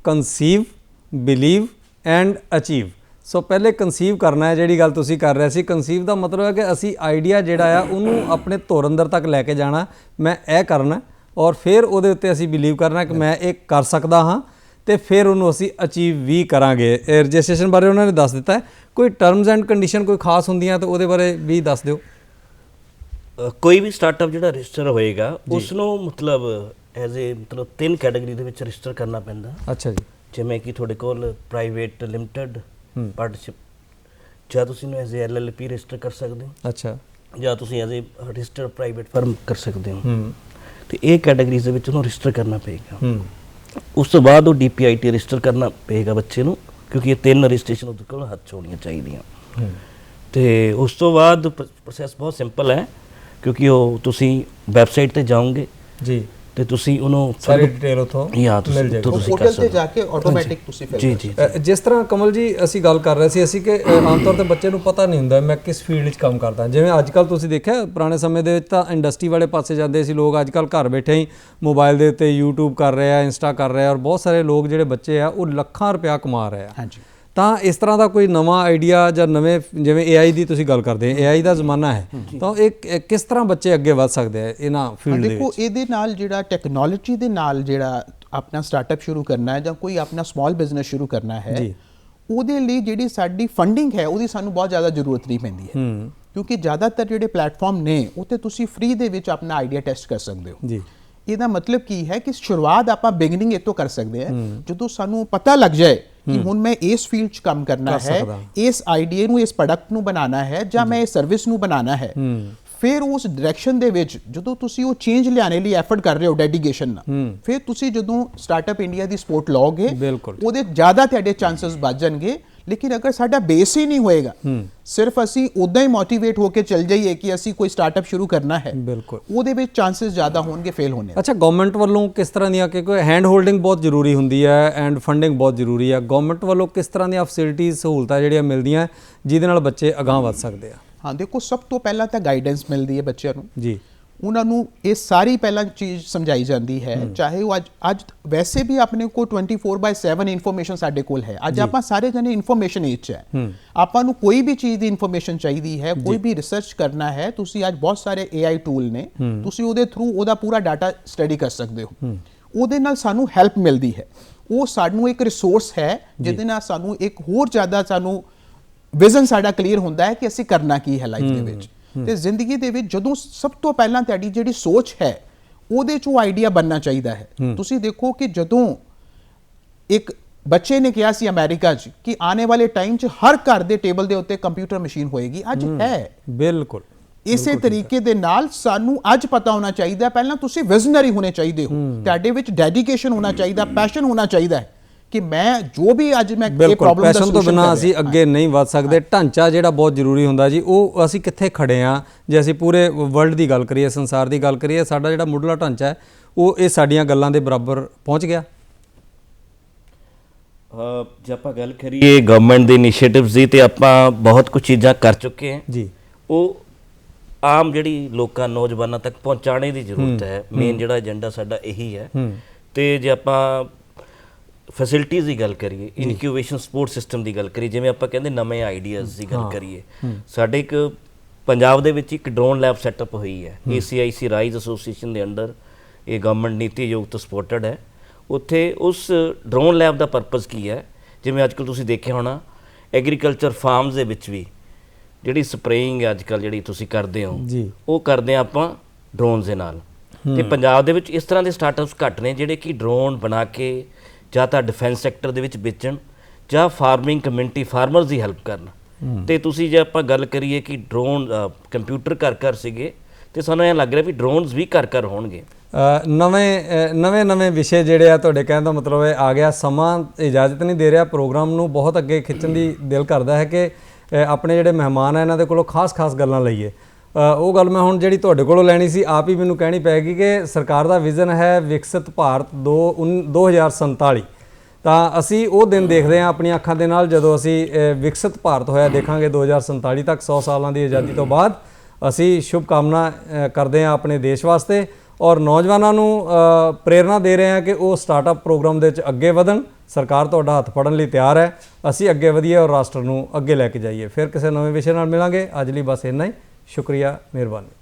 conceive believe and achieve so ਪਹਿਲੇ ਕਨਸੀਵ ਕਰਨਾ ਹੈ ਜਿਹੜੀ ਗੱਲ ਤੁਸੀਂ ਕਰ ਰਹੇ ਸੀ। ਕਨਸੀਵ ਦਾ ਮਤਲਬ ਹੈ ਕਿ ਅਸੀਂ ਆਈਡੀਆ ਜਿਹੜਾ ਆ ਉਹਨੂੰ ਆਪਣੇ ਧੁਰ ਅੰਦਰ ਤੱਕ ਲੈ ਕੇ ਜਾਣਾ। ਮੈਂ ਇਹ ਕਰਨਾ ਔਰ ਫਿਰ ਉਹਦੇ ਉੱਤੇ ਅਸੀਂ ਬਿਲੀਵ ਕਰਨਾ ਕਿ ਮੈਂ ਇਹ ਕਰ ਸਕਦਾ ਹਾਂ ਤੇ ਫਿਰ ਉਹਨੂੰ ਅਸੀਂ ਅਚੀਵ ਵੀ ਕਰਾਂਗੇ। ਰਜਿਸਟ੍ਰੇਸ਼ਨ ਬਾਰੇ ਉਹਨਾਂ ਨੇ ਦੱਸ ਦਿੱਤਾ ਹੈ। ਕੋਈ ਟਰਮਸ ਐਂਡ ਕੰਡੀਸ਼ਨ ਕੋਈ ਖਾਸ ਹੁੰਦੀਆਂ ਤਾਂ ਉਹਦੇ ਬਾਰੇ ਵੀ ਦੱਸ ਦਿਓ। ਅ, ਕੋਈ ਵੀ ਸਟਾਰਟਅਪ ਜਿਹੜਾ ਰਜਿਸਟਰ ਹੋਏਗਾ ਉਸ ਨੂੰ ਮਤਲਬ ਐਜ਼ ਏ ਮਤਲਬ ਤਿੰਨ ਕੈਟਾਗਰੀ ਦੇ ਵਿੱਚ ਰਜਿਸਟਰ ਕਰਨਾ ਪੈਂਦਾ। ਅੱਛਾ ਜੀ। ਜਿਵੇਂ ਕਿ ਤੁਹਾਡੇ ਕੋਲ ਪ੍ਰਾਈਵੇਟ ਲਿਮਟਿਡ ਪਾਰਟਨਰਸ਼ਿਪ ਜਾਂ ਤੁਸੀਂ ਨੂੰ ਐਜ਼ ਏ ਐਲਐਲਪੀ ਰਜਿਸਟਰ ਕਰ ਸਕਦੇ ਹੋ। ਅੱਛਾ। ਜਾਂ ਤੁਸੀਂ as a registered private firm ਕਰ ਸਕਦੇ ਹੋ। ਤੇ ਇਹ ਕੈਟਾਗਰੀਜ਼ ਦੇ ਵਿੱਚ ਉਹਨੂੰ ਰਜਿਸਟਰ ਕਰਨਾ ਪਏਗਾ। ਹੂੰ। ਉਸ ਤੋਂ ਬਾਅਦ ਉਹ ਡੀਪੀਆਈਟੀ ਰਜਿਸਟਰ ਕਰਨਾ ਪਏਗਾ ਬੱਚੇ ਨੂੰ ਕਿਉਂਕਿ ਇਹ ਤਿੰਨ ਰਜਿਸਟ੍ਰੇਸ਼ਨ ਉਹਦੇ ਕੋਲ ਹੱਥ ਹੋਣੀਆਂ ਚਾਹੀਦੀਆਂ। ਤੇ ਉਸ ਤੋਂ ਬਾਅਦ ਪ੍ਰੋਸੈਸ ਬਹੁਤ ਸਿੰਪਲ ਹੈ ਕਿਉਂਕਿ ਉਹ ਤੁਸੀਂ ਵੈਬਸਾਈਟ ਤੇ ਜਾਓਗੇ। ਜੀ। ਤੇ ਤੁਸੀਂ ਉਹਨੂੰ ਸਾਰੀ ਡਿਟੇਲ ਉਥੋਂ ਜਾਂ ਤੁਸੀਂ ਮਿਲ ਜਾਏਗੀ। ਉੱਥੋਂ ਉਹ ਤੁਸੀਂ ਕਰ ਪੋਰਟਲ ਤੇ ਸਕਦੇ ਜਾ ਕੇ ਆਟੋਮੈਟਿਕ ਤੁਸੀਂ fill ਜੀ ਜੀ ਜਿਸ ਤਰ੍ਹਾਂ ਕਮਲ ਜੀ ਅਸੀਂ ਗੱਲ ਕਰ ਰਹੇ ਸੀ ਅਸੀਂ ਕਿ ਆਮ ਤੌਰ ਤੇ ਬੱਚੇ ਨੂੰ ਪਤਾ ਨਹੀਂ ਹੁੰਦਾ ਮੈਂ ਕਿਸ ਫੀਲਡ 'ਚ ਕੰਮ ਕਰਦਾ। ਜਿਵੇਂ ਅੱਜ ਕੱਲ ਤੁਸੀਂ ਦੇਖਿਆ ਪੁਰਾਣੇ ਸਮੇਂ ਦੇ ਵਿੱਚ ਤਾਂ ਇੰਡਸਟਰੀ ਵਾਲੇ ਪਾਸੇ ਜਾਂਦੇ ਸੀ ਲੋਕ ਅੱਜ ਕੱਲ ਘਰ ਬੈਠੇ ਹੀ ਮੋਬਾਈਲ ਦੇ ਉੱਤੇ YouTube ਕਰ ਰਹੇ ਆ ਇੰਸਟਾ ਕਰ ਰਹੇ ਆ ਔਰ ਬਹੁਤ ਸਾਰੇ ਲੋਕ ਜਿਹੜੇ ਬੱਚੇ ਆ ਉਹ ਲੱਖਾਂ ਰੁਪਇਆ ਕਮਾ ਰਹੇ ਆ। ਹਾਂਜੀ। ਤਾਂ ਇਸ ਤਰ੍ਹਾਂ ਦਾ ਕੋਈ ਨਵਾਂ ਆਈਡੀਆ ਜਾਂ ਨਵੇਂ ਜਿਵੇਂ AI ਦੀ ਤੁਸੀਂ ਗੱਲ ਕਰਦੇ ਆ AI ਦਾ ਜ਼ਮਾਨਾ ਹੈ ਤਾਂ ਇਹ ਕਿਸ ਤਰ੍ਹਾਂ ਬੱਚੇ ਅੱਗੇ ਵਧ ਸਕਦੇ ਆ ਇਹਨਾਂ ਹਾਂ, ਫੀਲਡ ਦੇ ਦੇਖੋ ਇਹਦੇ ਨਾਲ ਜਿਹੜਾ ਟੈਕਨੋਲੋਜੀ ਦੇ ਨਾਲ ਜਿਹੜਾ ਆਪਣਾ ਸਟਾਰਟਅਪ ਸ਼ੁਰੂ ਕਰਨਾ ਹੈ ਜਾਂ ਕੋਈ ਆਪਣਾ ਸਮਾਲ ਬਿਜ਼ਨਸ ਸ਼ੁਰੂ ਕਰਨਾ ਹੈ। ਉਹਦੇ ਲਈ ਜਿਹੜੀ ਸਾਡੀ ਫੰਡਿੰਗ ਹੈ ਉਹਦੀ ਸਾਨੂੰ ਬਹੁਤ ਜ਼ਿਆਦਾ ਜ਼ਰੂਰਤ ਨਹੀਂ ਪੈਂਦੀ ਹੈ। ਹੂੰ। ਕਿਉਂਕਿ ਜ਼ਿਆਦਾਤਰ ਜਿਹੜੇ ਪਲੇਟਫਾਰਮ ਨੇ ਉੱਤੇ ਤੁਸੀਂ ਫ੍ਰੀ ਦੇ ਵਿੱਚ ਆਪਣਾ ਆਈਡੀਆ ਟੈਸਟ ਕਰ ਸਕਦੇ ਹੋ। ਜੀ। ਇਹਦਾ ਮਤਲਬ ਕੀ ਹੈ ਕਿ ਸ਼ੁਰੂਆਤ ਆਪਾਂ ਬਿਗਨਿੰਗ ਇਹ ਤੋਂ ਕਰ ਸਕਦੇ ਹਾਂ ਜਦੋਂ ਸਾਨੂੰ ਪਤਾ ਲੱਗ ਜਾਏ ਕਿ ਹੁਣ ਮੈਂ ਇਸ ਫੀਲਡ 'ਚ ਕੰਮ ਕਰਨਾ ਕਰ ਹੈ। ਇਸ ਆਈਡੀਆ ਨੂੰ ਇਸ ਪ੍ਰੋਡਕਟ ਨੂੰ ਬਣਾਉਣਾ ਹੈ ਜਾਂ ਮੈਂ ਇਸ ਸਰਵਿਸ ਨੂੰ ਬਣਾਉਣਾ ਹੈ। ਫਿਰ ਉਸ ਡਾਇਰੈਕਸ਼ਨ ਦੇ ਵਿੱਚ ਜਦੋਂ ਤੁਸੀਂ ਉਹ ਚੇਂਜ ਲਿਆਉਣੇ ਲਈ ਐਫਰਟ ਕਰ ਰਹੇ ਹੋ ਡੈਡੀਕੇਸ਼ਨ ਨਾਲ ਫਿਰ ਤੁਸੀਂ ਜਦੋਂ ਸਟਾਰਟਅਪ ਇੰਡੀਆ ਦੀ ਸਪੋਰਟ ਲਓਗੇ। ਉਹਦੇ ਜ਼ਿਆਦਾ ਤੁਹਾਡੇ ਚਾਂਸਸ ਵੱਧ ਜਾਣਗੇ। ਲੇਕਿਨ ਅਗਰ ਸਾਡਾ ਬੇਸ ਹੀ ਨਹੀਂ ਹੋਏਗਾ ਸਿਰਫ ਅਸੀਂ ਉਦਾਂ ਹੀ ਮੋਟੀਵੇਟ ਹੋ ਕੇ ਚੱਲ ਜਾਈਏ ਕਿ ਅਸੀਂ ਕੋਈ ਸਟਾਰਟਅਪ ਸ਼ੁਰੂ ਕਰਨਾ ਹੈ ਬਿਲਕੁਲ। ਉਹਦੇ ਵਿੱਚ ਚਾਂਸਸ ਜ਼ਿਆਦਾ ਹੋਣਗੇ ਫੇਲ ਹੋਣੇ। ਅੱਛਾ ਗਵਰਨਮੈਂਟ ਵੱਲੋਂ ਕਿਸ ਤਰ੍ਹਾਂ ਦੀਆਂ ਕਿ ਕੋਈ ਹੈਂਡ ਹੋਲਡਿੰਗ ਬਹੁਤ ਜ਼ਰੂਰੀ ਹੁੰਦੀ ਹੈ ਐਂਡ ਫੰਡਿੰਗ ਬਹੁਤ ਜ਼ਰੂਰੀ ਹੈ ਗਵਰਨਮੈਂਟ ਵੱਲੋਂ ਕਿਸ ਤਰ੍ਹਾਂ ਦੀਆਂ ਫੈਸਿਲਿਟੀਆਂ ਸਹੂਲਤਾਂ ਜਿਹੜੀਆਂ ਮਿਲਦੀਆਂ ਜਿਹਦੇ ਨਾਲ ਬੱਚੇ ਅਗਾਂਹ ਵੱਧ ਸਕਦੇ ਆ? ਹਾਂ ਦੇਖੋ ਸਭ ਤੋਂ ਪਹਿਲਾਂ ਤਾਂ ਗਾਈਡੈਂਸ ਮਿਲਦੀ ਹੈ ਬੱਚਿਆਂ ਨੂੰ। ਜੀ। ਉਹਨਾਂ ਨੂੰ ਇਹ ਸਾਰੀ ਪਹਿਲਾਂ ਚੀਜ਼ ਸਮਝਾਈ ਜਾਂਦੀ ਹੈ। ਚਾਹੇ ਉਹ ਅੱਜ ਅੱਜ ਵੈਸੇ ਵੀ ਆਪਣੇ ਕੋਲ 24/7 ਇਨਫੋਰਮੇਸ਼ਨ ਸਾਡੇ ਕੋਲ ਹੈ। ਅੱਜ ਆਪਾਂ ਸਾਰੇ ਜਣੇ ਇਨਫੋਰਮੇਸ਼ਨ ਏਜ ਹੈ। ਆਪਾਂ ਨੂੰ ਕੋਈ ਵੀ ਚੀਜ਼ ਦੀ ਇਨਫੋਰਮੇਸ਼ਨ ਚਾਹੀਦੀ ਹੈ ਕੋਈ ਵੀ ਰਿਸਰਚ ਕਰਨਾ ਹੈ ਤੁਸੀਂ ਅੱਜ ਬਹੁਤ ਸਾਰੇ AI ਟੂਲ ਨੇ। ਤੁਸੀਂ ਉਹਦੇ ਥਰੂ ਉਹਦਾ ਪੂਰਾ ਡਾਟਾ ਸਟੱਡੀ ਕਰ ਸਕਦੇ ਹੋ। ਉਹਦੇ ਨਾਲ ਸਾਨੂੰ ਹੈਲਪ ਮਿਲਦੀ ਹੈ। ਉਹ ਸਾਨੂੰ ਇੱਕ ਰਿਸੋਰਸ ਹੈ ਜਿਹਦੇ ਨਾਲ ਸਾਨੂੰ ਇੱਕ ਹੋਰ ਜ਼ਿਆਦਾ ਸਾਨੂੰ ਵਿਜ਼ਨ ਸਾਡਾ ਕਲੀਅਰ ਹੁੰਦਾ ਹੈ ਕਿ ਅਸੀਂ ਕਰਨਾ ਕੀ ਹੈ ਲਾਈਫ ਦੇ ਵਿੱਚ। ਤੇ ਜ਼ਿੰਦਗੀ ਦੇ ਵਿੱਚ ਜਦੋਂ ਸਭ ਤੋਂ ਪਹਿਲਾਂ ਤੁਹਾਡੀ ਜਿਹੜੀ ਸੋਚ ਹੈ ਉਹਦੇ ਚੋਂ ਆਈਡੀਆ ਬਣਨਾ ਚਾਹੀਦਾ ਹੈ। ਤੁਸੀਂ ਦੇਖੋ ਕਿ ਜਦੋਂ ਇੱਕ ਬੱਚੇ ਨੇ ਕਿਹਾ ਸੀ ਅਮਰੀਕਾ 'ਚ ਕਿ ਆਉਣੇ ਵਾਲੇ ਟਾਈਮ 'ਚ ਹਰ ਘਰ ਦੇ ਟੇਬਲ ਦੇ ਉੱਤੇ ਕੰਪਿਊਟਰ ਮਸ਼ੀਨ ਹੋਏਗੀ ਅੱਜ ਹੈ। ਬਿਲਕੁਲ। ਇਸੇ ਤਰੀਕੇ ਦੇ ਨਾਲ ਸਾਨੂੰ ਅੱਜ ਪਤਾ ਹੋਣਾ ਚਾਹੀਦਾ ਪਹਿਲਾਂ ਤੁਸੀਂ ਵਿਜ਼ਨਰੀ ਹੋਣੇ ਚਾਹੀਦੇ ਹੋ। ਤੁਹਾਡੇ ਵਿੱਚ ਡੈਡੀਕੇਸ਼ਨ ਹੋਣਾ ਚਾਹੀਦਾ ਪੈਸ਼ਨ ਹੋਣਾ ਚਾਹੀਦਾ ਹੈ। ਕਿ ਮੈਂ ਜੋ ਵੀ ਅੱਜ ਮੈਂ ਇਹ ਬਿਲਕੁਲ ਪ੍ਰੋਬਲਮ ਦਾ ਪੈਸ਼ਨ ਤੋਂ ਬਿਨਾ ਅਸੀਂ। ਅੱਗੇ ਨਹੀਂ ਵੱਧ ਸਕਦੇ। ਢਾਂਚਾ ਜਿਹੜਾ ਬਹੁਤ ਜ਼ਰੂਰੀ ਹੁੰਦਾ ਜੀ ਉਹ ਅਸੀਂ ਕਿੱਥੇ ਖੜੇ ਆ? ਜੇ ਅਸੀਂ ਪੂਰੇ ਵਰਲਡ ਦੀ ਗੱਲ ਕਰੀਏ ਸੰਸਾਰ ਦੀ ਗੱਲ ਕਰੀਏ ਸਾਡਾ ਜਿਹੜਾ ਮੁੱਢਲਾ ਢਾਂਚਾ ਹੈ ਉਹ ਇਹ ਸਾਡੀਆਂ ਗੱਲਾਂ ਦੇ ਬਰਾਬਰ ਪਹੁੰਚ ਗਿਆ। ਜੇ ਆਪਾਂ ਗੱਲ ਕਰੀਏ ਗਵਰਨਮੈਂਟ ਦੇ ਇਨੀਸ਼ੀਏਟਿਵਸ ਦੀ ਤੇ ਆਪਾਂ ਬਹੁਤ ਕੁਝ ਚੀਜ਼ਾਂ ਕਰ ਚੁੱਕੇ ਹਾਂ ਜੀ। ਉਹ ਆਮ ਜਿਹੜੀ ਲੋਕਾਂ ਨੌਜਵਾਨਾਂ ਤੱਕ ਪਹੁੰਚਾਉਣੇ ਦੀ ਜ਼ਰੂਰਤ ਹੈ ਮੇਨ ਜਿਹੜਾ ਏਜੰਡਾ ਸਾਡਾ ਇਹੀ ਹੈ। ਤੇ ਜੇ ਆਪਾਂ ਫੈਸਿਲਿਟੀਆਂ ਦੀ ਗੱਲ ਕਰੀਏ ਇਨਕਿਊਬੇਸ਼ਨ ਸਪੋਰਟ ਸਿਸਟਮ ਦੀ ਗੱਲ ਕਰੀਏ ਜਿਵੇਂ ਆਪਾਂ ਕਹਿੰਦੇ ਨਵੇਂ ਆਈਡੀਆਜ਼ ਦੀ ਗੱਲ ਕਰੀਏ। ਸਾਡੇ ਇੱਕ ਪੰਜਾਬ ਦੇ ਵਿੱਚ ਇੱਕ ਡਰੋਨ ਲੈਬ ਸੈਟਅਪ ਹੋਈ ਹੈ। ACIC ਰਾਈਜ਼ ਐਸੋਸੀਏਸ਼ਨ ਦੇ ਅੰਡਰ ਇਹ ਗਵਰਨਮੈਂਟ ਨੀਤੀ ਆਯੋਗ ਤੋਂ ਸਪੋਰਟਡ ਹੈ। ਉੱਥੇ ਉਸ ਡਰੋਨ ਲੈਬ ਦਾ ਪਰਪਸ ਕੀ ਹੈ? ਜਿਵੇਂ ਅੱਜਕੱਲ ਤੁਸੀਂ ਦੇਖਿਆ ਹੋਣਾ ਐਗਰੀਕਲਚਰ ਫਾਰਮਸ ਦੇ ਵਿੱਚ ਵੀ ਜਿਹੜੀ ਸਪਰੇਇੰਗ ਹੈ ਅੱਜਕੱਲ ਜਿਹੜੀ ਤੁਸੀਂ ਕਰਦੇ ਹੋ ਉਹ ਕਰਦੇ ਹਾਂ ਆਪਾਂ ਡਰੋਨਸ ਦੇ ਨਾਲ। ਤੇ ਪੰਜਾਬ ਦੇ ਵਿੱਚ ਇਸ ਤਰ੍ਹਾਂ ਦੇ ਸਟਾਰਟਅਪਸ ਘੱਟ ਨੇ ਜਿਹੜੇ ਕਿ ਡਰੋਨ ਬਣਾ ਕੇ ਜਾਂ ਤਾਂ ਡਿਫੈਂਸ ਸੈਕਟਰ ਦੇ ਵਿੱਚ ਵੇਚਣ ਜਾਂ ਫਾਰਮਿੰਗ ਕਮਿਊਨਿਟੀ ਫਾਰਮਰਸ ਦੀ ਹੈਲਪ ਕਰਨ। ਤੇ ਤੁਸੀਂ ਜੇ ਆਪਾਂ ਗੱਲ ਕਰੀਏ ਕਿ ਡਰੋਨ ਕੰਪਿਊਟਰ ਘਰ ਘਰ ਸੀਗੇ ਤੇ ਸਾਨੂੰ ਇਹ ਲੱਗ ਰਿਹਾ ਵੀ ਡਰੋਨਸ ਵੀ ਘਰ ਘਰ ਹੋਣਗੇ। ਨਵੇਂ ਨਵੇਂ ਨਵੇਂ ਵਿਸ਼ੇ ਜਿਹੜੇ ਆ ਤੁਹਾਡੇ ਕਹਿਣ ਦਾ ਮਤਲਬ ਹੈ ਆ ਗਿਆ ਸਮਾਂ ਇਜਾਜ਼ਤ ਨਹੀਂ ਦੇ ਰਿਹਾ ਪ੍ਰੋਗਰਾਮ ਨੂੰ ਬਹੁਤ ਅੱਗੇ ਖਿੱਚਣ ਦੀ ਦਿਲ ਕਰਦਾ ਹੈ ਕਿ ਆਪਣੇ ਜਿਹੜੇ ਮਹਿਮਾਨ ਆ ਇਹਨਾਂ ਦੇ ਕੋਲੋਂ ਖਾਸ-ਖਾਸ ਗੱਲਾਂ ਲਈਏ। ਉਹ ਗੱਲ ਮੈਂ ਹੁਣ ਜਿਹੜੀ ਤੁਹਾਡੇ ਕੋਲੋਂ ਲੈਣੀ ਸੀ ਆਪ ਹੀ ਮੈਨੂੰ ਕਹਿਣੀ ਪੈਗੀ ਕਿ ਸਰਕਾਰ ਦਾ ਵਿਜ਼ਨ ਹੈ ਵਿਕਸਿਤ ਭਾਰਤ 2 2047 ਤਾਂ ਅਸੀਂ ਉਹ ਦਿਨ ਦੇਖਦੇ ਹਾਂ ਆਪਣੀਆਂ ਅੱਖਾਂ ਦੇ ਨਾਲ ਜਦੋਂ ਅਸੀਂ ਵਿਕਸਿਤ ਭਾਰਤ ਹੋਇਆ ਦੇਖਾਂਗੇ 2047 ਤੱਕ 100 ਸਾਲਾਂ ਦੀ ਆਜ਼ਾਦੀ ਤੋਂ ਬਾਅਦ। ਅਸੀਂ ਸ਼ੁਭ ਕਾਮਨਾ ਕਰਦੇ ਹਾਂ ਆਪਣੇ ਦੇਸ਼ ਵਾਸਤੇ ਔਰ ਨੌਜਵਾਨਾਂ ਨੂੰ ਅ, ਪ੍ਰੇਰਣਾ ਦੇ ਰਹੇ ਹਾਂ ਕਿ ਉਹ ਸਟਾਰਟਅਪ ਪ੍ਰੋਗਰਾਮ ਦੇ ਵਿੱਚ ਅੱਗੇ ਵਧਣ। ਸਰਕਾਰ ਤੁਹਾਡਾ ਹੱਥ ਫੜਨ ਲਈ ਤਿਆਰ ਹੈ। ਅਸੀਂ ਅੱਗੇ ਵਧੀਏ ਔਰ ਰਾਸ਼ਟਰ ਨੂੰ ਅੱਗੇ ਲੈ ਕੇ ਜਾਈਏ। ਫਿਰ ਕਿਸੇ ਨਵੇਂ ਵਿਸ਼ੇ ਨਾਲ ਮਿਲਾਂਗੇ। ਅੱਜ ਲਈ ਬਸ ਇੰਨਾ ਹੀ। ਸ਼ੁਕਰੀਆ ਮਿਹਰਬਾਨੀ।